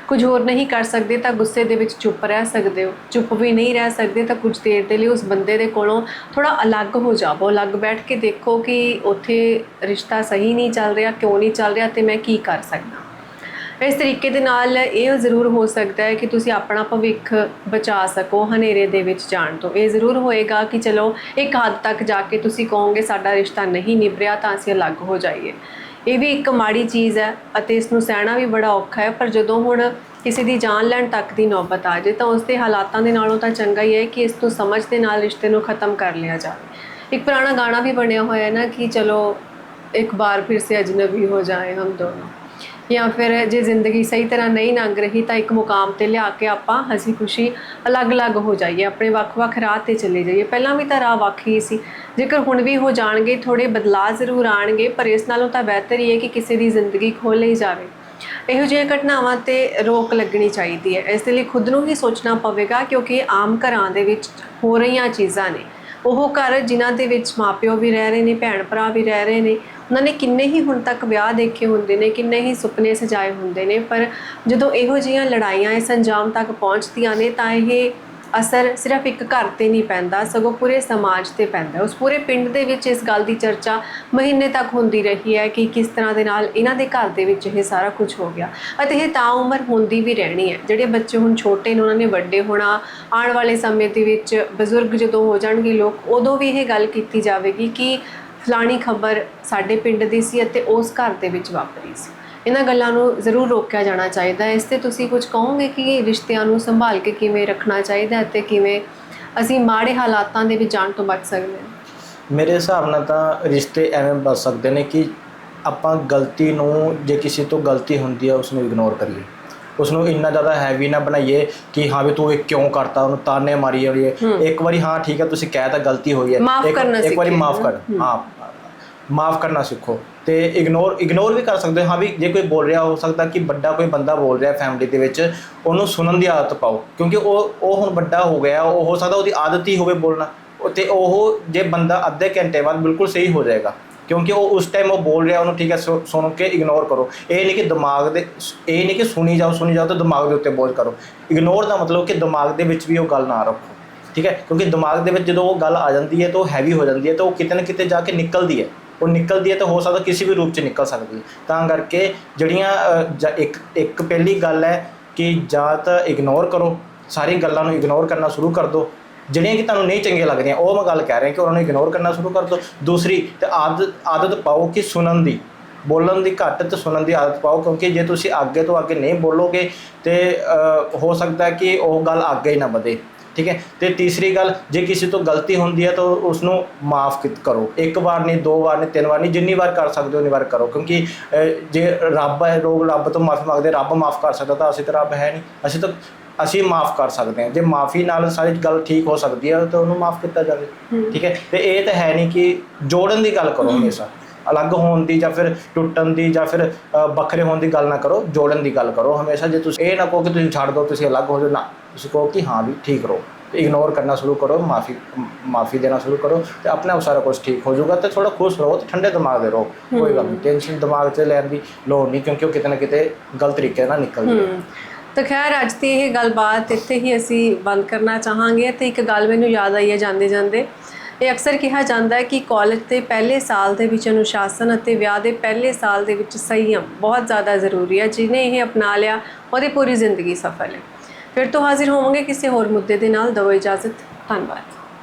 ਕੁਝ ਹੋਰ ਨਹੀਂ ਕਰ ਸਕਦੇ ਤਾਂ ਗੁੱਸੇ ਦੇ ਵਿੱਚ ਚੁੱਪ ਰਹਿ ਸਕਦੇ ਹੋ। ਚੁੱਪ ਵੀ ਨਹੀਂ ਰਹਿ ਸਕਦੇ ਤਾਂ ਕੁਝ ਦੇਰ ਦੇ ਲਈ ਉਸ ਬੰਦੇ ਦੇ ਕੋਲੋਂ ਥੋੜਾ ਅਲੱਗ ਹੋ ਜਾਵੋ। ਅਲੱਗ ਬੈਠ ਕੇ ਦੇਖੋ ਕਿ ਉੱਥੇ ਰਿਸ਼ਤਾ ਸਹੀ ਨਹੀਂ ਚੱਲ ਰਿਹਾ, ਕਿਉਂ ਨਹੀਂ ਚੱਲ ਰਿਹਾ ਤੇ ਮੈਂ ਕੀ ਕਰ ਸਕਦਾ। ਇਸ ਤਰੀਕੇ ਦੇ ਨਾਲ ਇਹ ਜ਼ਰੂਰ ਹੋ ਸਕਦਾ ਹੈ ਕਿ ਤੁਸੀਂ ਆਪਣਾ ਭਵਿੱਖ ਬਚਾ ਸਕੋ, ਹਨੇਰੇ ਦੇ ਵਿੱਚ ਜਾਣ ਤੋਂ। ਇਹ ਜ਼ਰੂਰ ਹੋਏਗਾ ਕਿ ਚਲੋ, ਇੱਕ ਹੱਦ ਤੱਕ ਜਾ ਕੇ ਤੁਸੀਂ ਕਹੋਗੇ, ਸਾਡਾ ਰਿਸ਼ਤਾ ਨਹੀਂ ਨਿਭਰਿਆ, ਤਾਂ ਅਸੀਂ ਅਲੱਗ ਹੋ ਜਾਈਏ। ਇਹ ਵੀ ਇੱਕ ਮਾੜੀ ਚੀਜ਼ ਹੈ ਅਤੇ ਇਸ ਨੂੰ ਸਹਿਣਾ ਵੀ ਬੜਾ ਔਖਾ ਹੈ, ਪਰ ਜਦੋਂ ਹੁਣ ਕਿਸੇ ਦੀ ਜਾਨ ਲੈਣ ਤੱਕ ਦੀ ਨੌਬਤ ਆ ਜਾਏ, ਤਾਂ ਉਸ ਦੇ ਹਾਲਾਤਾਂ ਦੇ ਨਾਲੋਂ ਤਾਂ ਚੰਗਾ ਹੀ ਹੈ ਕਿ ਇਸ ਤੋਂ ਸਮਝ ਦੇ ਨਾਲ ਰਿਸ਼ਤੇ ਨੂੰ ਖਤਮ ਕਰ ਲਿਆ ਜਾਵੇ। ਇੱਕ ਪੁਰਾਣਾ ਗਾਣਾ ਵੀ ਬਣਿਆ ਹੋਇਆ ਹੈ ਨਾ ਕਿ ਚਲੋ, ਇੱਕ ਵਾਰ ਫਿਰ ਸੇ ਅਜਨਬੀ ਹੋ ਜਾਏ ਹਮ ਦੋਨੋਂ। ਜਾਂ ਫਿਰ ਜੇ ਜ਼ਿੰਦਗੀ ਸਹੀ ਤਰ੍ਹਾਂ ਨਹੀਂ ਲੰਘ ਰਹੀ ਤਾਂ ਇੱਕ ਮੁਕਾਮ ਤੇ ਲਿਆ ਕੇ ਆਪਾਂ ਹਸੀ ਖੁਸ਼ੀ ਅਲੱਗ-ਅਲੱਗ ਹੋ ਜਾਈਏ, ਆਪਣੇ ਵੱਖ-ਵੱਖ ਰਾਹ ਤੇ ਚਲੇ ਜਾਈਏ। ਪਹਿਲਾਂ ਵੀ ਤਾਂ ਰਾਹ ਵੱਖ ਹੀ ਸੀ। ਜੇਕਰ ਹੁਣ ਵੀ ਹੋ ਜਾਣਗੇ ਥੋੜੇ ਬਦਲਾਅ ਜ਼ਰੂਰ ਆਣਗੇ, ਪਰ ਇਸ ਨਾਲੋਂ ਤਾਂ ਬਿਹਤਰ ਹੀ ਹੈ ਕਿ ਕਿਸੇ ਦੀ ਜ਼ਿੰਦਗੀ ਖੋਲ ਲਈ ਜਾਵੇ। ਇਹੋ ਜਿਹੀਆਂ ਘਟਨਾਵਾਂ ਤੇ ਰੋਕ ਲੱਗਣੀ ਚਾਹੀਦੀ ਹੈ। ਇਸ ਦੇ ਲਈ ਖੁਦ ਨੂੰ ਹੀ ਸੋਚਣਾ ਪਵੇਗਾ, ਕਿਉਂਕਿ ਆਮ ਘਰਾਂ ਦੇ ਵਿੱਚ ਹੋ ਰਹੀਆਂ ਚੀਜ਼ਾਂ ਨੇ। ਉਹ ਘਰ ਜਿਨ੍ਹਾਂ ਦੇ ਵਿੱਚ ਮਾਪਿਓ ਵੀ ਰਹਿ ਰਹੇ ਨੇ ਭੈਣ ਭਰਾ ਵੀ ਰਹਿ ਰਹੇ ਨੇ ਉਹਨਾਂ ਨੇ ਕਿੰਨੇ ਹੀ ਹੁਣ ਤੱਕ ਵਿਆਹ ਦੇਖੇ ਹੁੰਦੇ ਨੇ, ਕਿੰਨੇ ਹੀ ਸੁਪਨੇ ਸਜਾਏ ਹੁੰਦੇ ਨੇ, ਪਰ ਜਦੋਂ ਇਹੋ ਜਿਹੀਆਂ ਲੜਾਈਆਂ ਇਸ ਅੰਜਾਮ ਤੱਕ ਪਹੁੰਚਦੀਆਂ ਨੇ, ਤਾਂ ਇਹ ਅਸਰ ਸਿਰਫ ਇੱਕ ਘਰ ਤੇ ਨਹੀਂ ਪੈਂਦਾ, ਸਗੋਂ ਪੂਰੇ ਸਮਾਜ ਤੇ ਪੈਂਦਾ। ਉਸ ਪੂਰੇ ਪਿੰਡ ਦੇ ਵਿੱਚ ਇਸ ਗੱਲ ਦੀ ਚਰਚਾ ਮਹੀਨੇ ਤੱਕ ਹੁੰਦੀ ਰਹੀ ਹੈ ਕਿ ਕਿਸ ਤਰ੍ਹਾਂ ਦੇ ਨਾਲ ਇਹਨਾਂ ਦੇ ਘਰ ਦੇ ਵਿੱਚ ਇਹ ਸਾਰਾ ਕੁਝ ਹੋ ਗਿਆ। ਅਤੇ ਇਹ ਤਾਂ ਉਮਰ ਹੁੰਦੀ ਵੀ ਰਹਿਣੀ ਹੈ। ਜਿਹੜੇ ਬੱਚੇ ਹੁਣ ਛੋਟੇ ਨੇ, ਉਹਨਾਂ ਨੇ ਵੱਡੇ ਹੋਣਾ, ਆਉਣ ਵਾਲੇ ਸਮੇਂ ਦੇ ਵਿੱਚ ਬਜ਼ੁਰਗ ਜਦੋਂ ਹੋ ਜਾਣਗੇ ਲੋਕ, ਉਦੋਂ ਵੀ ਇਹ ਗੱਲ ਕੀਤੀ ਜਾਵੇਗੀ ਕਿ ਫਲਾਣੀ ਖਬਰ ਸਾਡੇ ਪਿੰਡ ਦੀ ਸੀ ਅਤੇ ਉਸ ਘਰ ਦੇ ਵਿੱਚ ਵਾਪਰੀ ਸੀ। ਇਹਨਾਂ ਗੱਲਾਂ ਨੂੰ ਜ਼ਰੂਰ ਰੋਕਿਆ ਜਾਣਾ ਚਾਹੀਦਾ ਹੈ। ਇਸ ਤੇ ਤੁਸੀਂ ਕੁਝ ਕਹੋਗੇ ਕਿ ਰਿਸ਼ਤਿਆਂ ਨੂੰ ਸੰਭਾਲ ਕੇ ਕਿਵੇਂ ਰੱਖਣਾ ਚਾਹੀਦਾ ਹੈ ਤੇ ਕਿਵੇਂ ਅਸੀਂ ਮਾੜੇ ਹਾਲਾਤਾਂ ਦੇ ਵਿੱਚ ਜਾਣ ਤੋਂ ਬਚ ਸਕਦੇ ਹਾਂ? ਮੇਰੇ ਹਿਸਾਬ ਨਾਲ ਤਾਂ ਰਿਸ਼ਤੇ ਐਵੇਂ ਬਚ ਸਕਦੇ ਨੇ ਕਿ ਆਪਾਂ ਗਲਤੀ ਨੂੰ ਜੇ ਕਿਸੇ ਤੋਂ ਗਲਤੀ ਹੁੰਦੀ ਹੈ ਉਸ ਨੂੰ ਇਗਨੋਰ ਕਰੀਏ। ਉਸ ਨੂੰ ਇੰਨਾ ਜ਼ਿਆਦਾ ਹੈਵੀ ਨਾ ਬਣਾਈਏ ਕਿ ਹਾਂ ਵੀ ਤੂੰ ਇਹ ਕਿਉਂ ਕਰਤਾ ਉਹਨੂੰ ਤਾਨੇ ਮਾਰੀ ਜਾਈਏ। ਇੱਕ ਵਾਰੀ ਹਾਂ ਠੀਕ ਹੈ ਤੁਸੀਂ ਕਹਿ ਤਾਂ ਗਲਤੀ ਹੋਈ ਹੈ। ਇੱਕ- ਵਾਰੀ ਮਾਫ ਕਰ। ਹਾਂ। ਮਾਫ ਕਰਨਾ ਸਿੱਖੋ ਤੇ ਇਗਨੋਰ ਇਗਨੋਰ ਵੀ ਕਰ ਸਕਦੇ ਹੋ। ਹਾਂ ਵੀ ਜੇ ਕੋਈ ਬੋਲ ਰਿਹਾ, ਹੋ ਸਕਦਾ ਕਿ ਵੱਡਾ ਕੋਈ ਬੰਦਾ ਬੋਲ ਰਿਹਾ ਫੈਮਿਲੀ ਦੇ ਵਿੱਚ, ਉਹਨੂੰ ਸੁਣਨ ਦੀ ਆਦਤ ਪਾਓ। ਕਿਉਂਕਿ ਉਹ ਉਹ ਹੁਣ ਵੱਡਾ ਹੋ ਗਿਆ, ਉਹ ਹੋ ਸਕਦਾ ਉਹਦੀ ਆਦਤ ਹੀ ਹੋਵੇ ਬੋਲਣਾ। ਉਹ ਤੇ ਉਹ ਜੇ ਬੰਦਾ ਅੱਧੇ ਘੰਟੇ ਬਾਅਦ ਬਿਲਕੁਲ ਸਹੀ ਹੋ ਜਾਏਗਾ। ਕਿਉਂਕਿ ਉਹ ਉਸ ਟਾਈਮ ਉਹ ਬੋਲ ਰਿਹਾ, ਉਹਨੂੰ ਠੀਕ ਹੈ, ਸੁ- ਸੁਣ ਕੇ ਇਗਨੋਰ ਕਰੋ। ਇਹ ਨਹੀਂ ਕਿ ਦਿਮਾਗ ਦੇ, ਇਹ ਨਹੀਂ ਕਿ ਸੁਣੀ ਜਾਓ ਸੁਣੀ ਜਾਓ ਤੇ ਦਿਮਾਗ ਦੇ ਉੱਤੇ ਬੋਝ ਕਰੋ। ਇਗਨੋਰ ਦਾ ਮਤਲਬ ਕਿ ਦਿਮਾਗ ਦੇ ਵਿੱਚ ਵੀ ਉਹ ਗੱਲ ਨਾ ਰੱਖੋ। ਠੀਕ ਹੈ? ਕਿਉਂਕਿ ਦਿਮਾਗ ਦੇ ਵਿੱਚ ਜਦੋਂ ਉਹ ਗੱਲ ਆ ਜਾਂਦੀ ਹੈ, ਤਾਂ ਉਹ ਹੈਵੀ ਹੋ ਜਾਂਦੀ ਹੈ, ਤਾਂ ਉਹ ਕਿਤੇ ਨਾ ਕਿਤੇ ਜਾ ਕੇ ਨਿਕਲਦੀ ਹੈ। ਉਹ ਨਿਕਲਦੀ ਹੈ ਤਾਂ ਹੋ ਸਕਦਾ ਕਿਸੇ ਵੀ ਰੂਪ 'ਚ ਨਿਕਲ ਸਕਦੀ ਹੈ। ਤਾਂ ਕਰਕੇ ਜਿਹੜੀਆਂ ਜਾਂ ਇੱਕ ਇੱਕ ਪਹਿਲੀ ਗੱਲ ਹੈ ਕਿ ਜਾਂ ਤਾਂ ਇਗਨੋਰ ਕਰੋ ਸਾਰੀ ਗੱਲਾਂ ਨੂੰ ਇਗਨੋਰ ਕਰਨਾ ਸ਼ੁਰੂ ਕਰ ਦਿਓ। ਜਿਹੜੀਆਂ ਕਿ ਤੁਹਾਨੂੰ ਨਹੀਂ ਚੰਗੀਆਂ ਲੱਗਦੀਆਂ, ਉਹ ਮੈਂ ਗੱਲ ਕਹਿ ਰਿਹਾ ਕਿ ਉਹਨਾਂ ਨੂੰ ਇਗਨੋਰ ਕਰਨਾ ਸ਼ੁਰੂ ਕਰ ਦਿਓ। ਦੂਸਰੀ, ਤੇ ਆਦਤ ਆਦਤ ਪਾਓ ਕਿ ਸੁਣਨ ਦੀ। ਬੋਲਣ ਦੀ ਘੱਟ ਤੇ ਸੁਣਨ ਦੀ ਆਦਤ ਪਾਓ, ਕਿਉਂਕਿ ਜੇ ਤੁਸੀਂ ਅੱਗੇ ਤੋਂ ਅੱਗੇ ਨਹੀਂ ਬੋਲੋਗੇ ਤੇ ਹੋ ਸਕਦਾ ਕਿ ਉਹ ਗੱਲ ਅੱਗੇ ਹੀ ਨਾ ਵਧੇ। ਠੀਕ ਹੈ? ਤੇ ਤੀਸਰੀ ਗੱਲ ਜੇ ਕਿਸੇ ਤੋਂ ਗਲਤੀ ਹੁੰਦੀ ਹੈ ਤਾਂ ਉਸ ਨੂੰ ਮਾਫ ਕਰੋ। ਇੱਕ ਵਾਰ ਨਹੀਂ ਦੋ ਵਾਰ ਨਹੀਂ ਤਿੰਨ ਵਾਰ ਨਹੀਂ ਜਿੰਨੀ ਵਾਰ ਕਰ ਸਕਦੇ ਹੋ ਉਨੀ ਵਾਰ ਕਰੋ। ਕਿਉਂਕਿ ਜੇ ਰੱਬ ਹੈ ਲੋਕ ਰੱਬ ਤੋਂ ਮਾਫੀ ਮੰਗਦੇ ਰੱਬ ਮਾਫ ਕਰ ਸਕਦਾ ਤਾਂ ਅਸੀਂ ਤਾਂ ਰੱਬ ਹੈ ਨਹੀਂ। ਅਸੀਂ ਤਾਂ ਅਸੀਂ ਮਾਫ ਕਰ ਸਕਦੇ ਹਾਂ। ਜੇ ਮਾਫੀ ਨਾਲ ਸਾਰੀ ਗੱਲ ਠੀਕ ਹੋ ਸਕਦੀ ਹੈ ਤਾਂ ਉਹਨੂੰ ਮਾਫ ਕੀਤਾ ਜਾਵੇ। ਠੀਕ ਹੈ? ਤੇ ਇਹ ਤਾਂ ਹੈ ਨਹੀਂ ਕਿ ਜੋੜਨ ਦੀ ਗੱਲ ਕਰੋ ਹਮੇਸ਼ਾ। ਅਲੱਗ ਹੋਣ ਦੀ ਜਾਂ ਫਿਰ ਟੁੱਟਣ ਦੀ ਜਾਂ ਫਿਰ ਵੱਖਰੇ ਹੋਣ ਦੀ ਗੱਲ ਨਾ ਕਰੋ ਜੋੜਨ ਦੀ ਗੱਲ ਕਰੋ। ਹਮੇਸ਼ਾ ਜੇ ਤੁਸੀਂ ਇਹ ਨਾ ਕਹੋ ਕਿ ਤੁਸੀਂ ਛੱਡ ਦਿਓ ਤੁਸੀਂ ਅਲੱਗ ਹੋ ਜਾਓ ਨਾ। ਤੁਸੀਂ ਕਹੋ ਕਿ ਹਾਂ ਵੀ ਠੀਕ ਰਹੋ। ਇਗਨੋਰ ਕਰਨਾ ਸ਼ੁਰੂ ਕਰੋ ਮਾਫੀ ਮਾਫੀ ਦੇਣਾ ਸ਼ੁਰੂ ਕਰੋ ਤੇ ਆਪਣੇ ਆਪ ਸਾਰਾ ਕੁਝ ਠੀਕ ਹੋ ਜਾਊਗਾ ਤੇ ਥੋੜਾ ਖੁਸ਼ ਰਹੋ ਤੇ ਠੰਡੇ ਦਿਮਾਗ ਦੇ ਰਹੋ। ਕੋਈ ਗੱਲ ਨਹੀਂ ਟੈਨਸ਼ਨ ਦਿਮਾਗ 'ਚ ਲੈਣ ਦੀ ਲੋੜ ਨਹੀਂ ਕਿਉਂਕਿ ਉਹ ਕਿਤੇ ਨਾ ਕਿਤੇ ਗਲਤ ਤਰੀਕੇ ਨਾਲ ਨਿਕਲਦੀ ਹੈ। ਤਾਂ ਖੈਰ ਅੱਜ ਦੀ ਇਹ ਗੱਲਬਾਤ ਇੱਥੇ ਹੀ ਅਸੀਂ ਬੰਦ ਕਰਨਾ ਚਾਹਾਂਗੇ ਤੇ ਇੱਕ ਗੱਲ ਮੈਨੂੰ ਯਾਦ ਆਈ ਹੈ ਜਾਂਦੇ ਜਾਂਦੇ ਇਹ ਅਕਸਰ ਕਿਹਾ ਜਾਂਦਾ ਹੈ ਕਿ ਕਾਲਜ ਦੇ ਪਹਿਲੇ ਸਾਲ ਦੇ ਵਿੱਚ ਅਨੁਸ਼ਾਸਨ ਅਤੇ ਵਿਆਹ ਦੇ ਪਹਿਲੇ ਸਾਲ ਦੇ ਵਿੱਚ ਸੰਯਮ ਬਹੁਤ ਜ਼ਿਆਦਾ ਜ਼ਰੂਰੀ ਹੈ ਜਿਹਨੇ ਇਹ ਅਪਣਾ ਲਿਆ, ਉਹਦੀ ਪੂਰੀ ਜ਼ਿੰਦਗੀ ਸਫਲ ਹੈ। ਫਿਰ ਤੋਂ ਹਾਜ਼ਰ ਹੋਵਾਂਗੇ ਕਿਸੇ ਹੋਰ ਮੁੱਦੇ ਦੇ ਨਾਲ। ਦਵੋ ਇਜਾਜ਼ਤ। ਧੰਨਵਾਦ।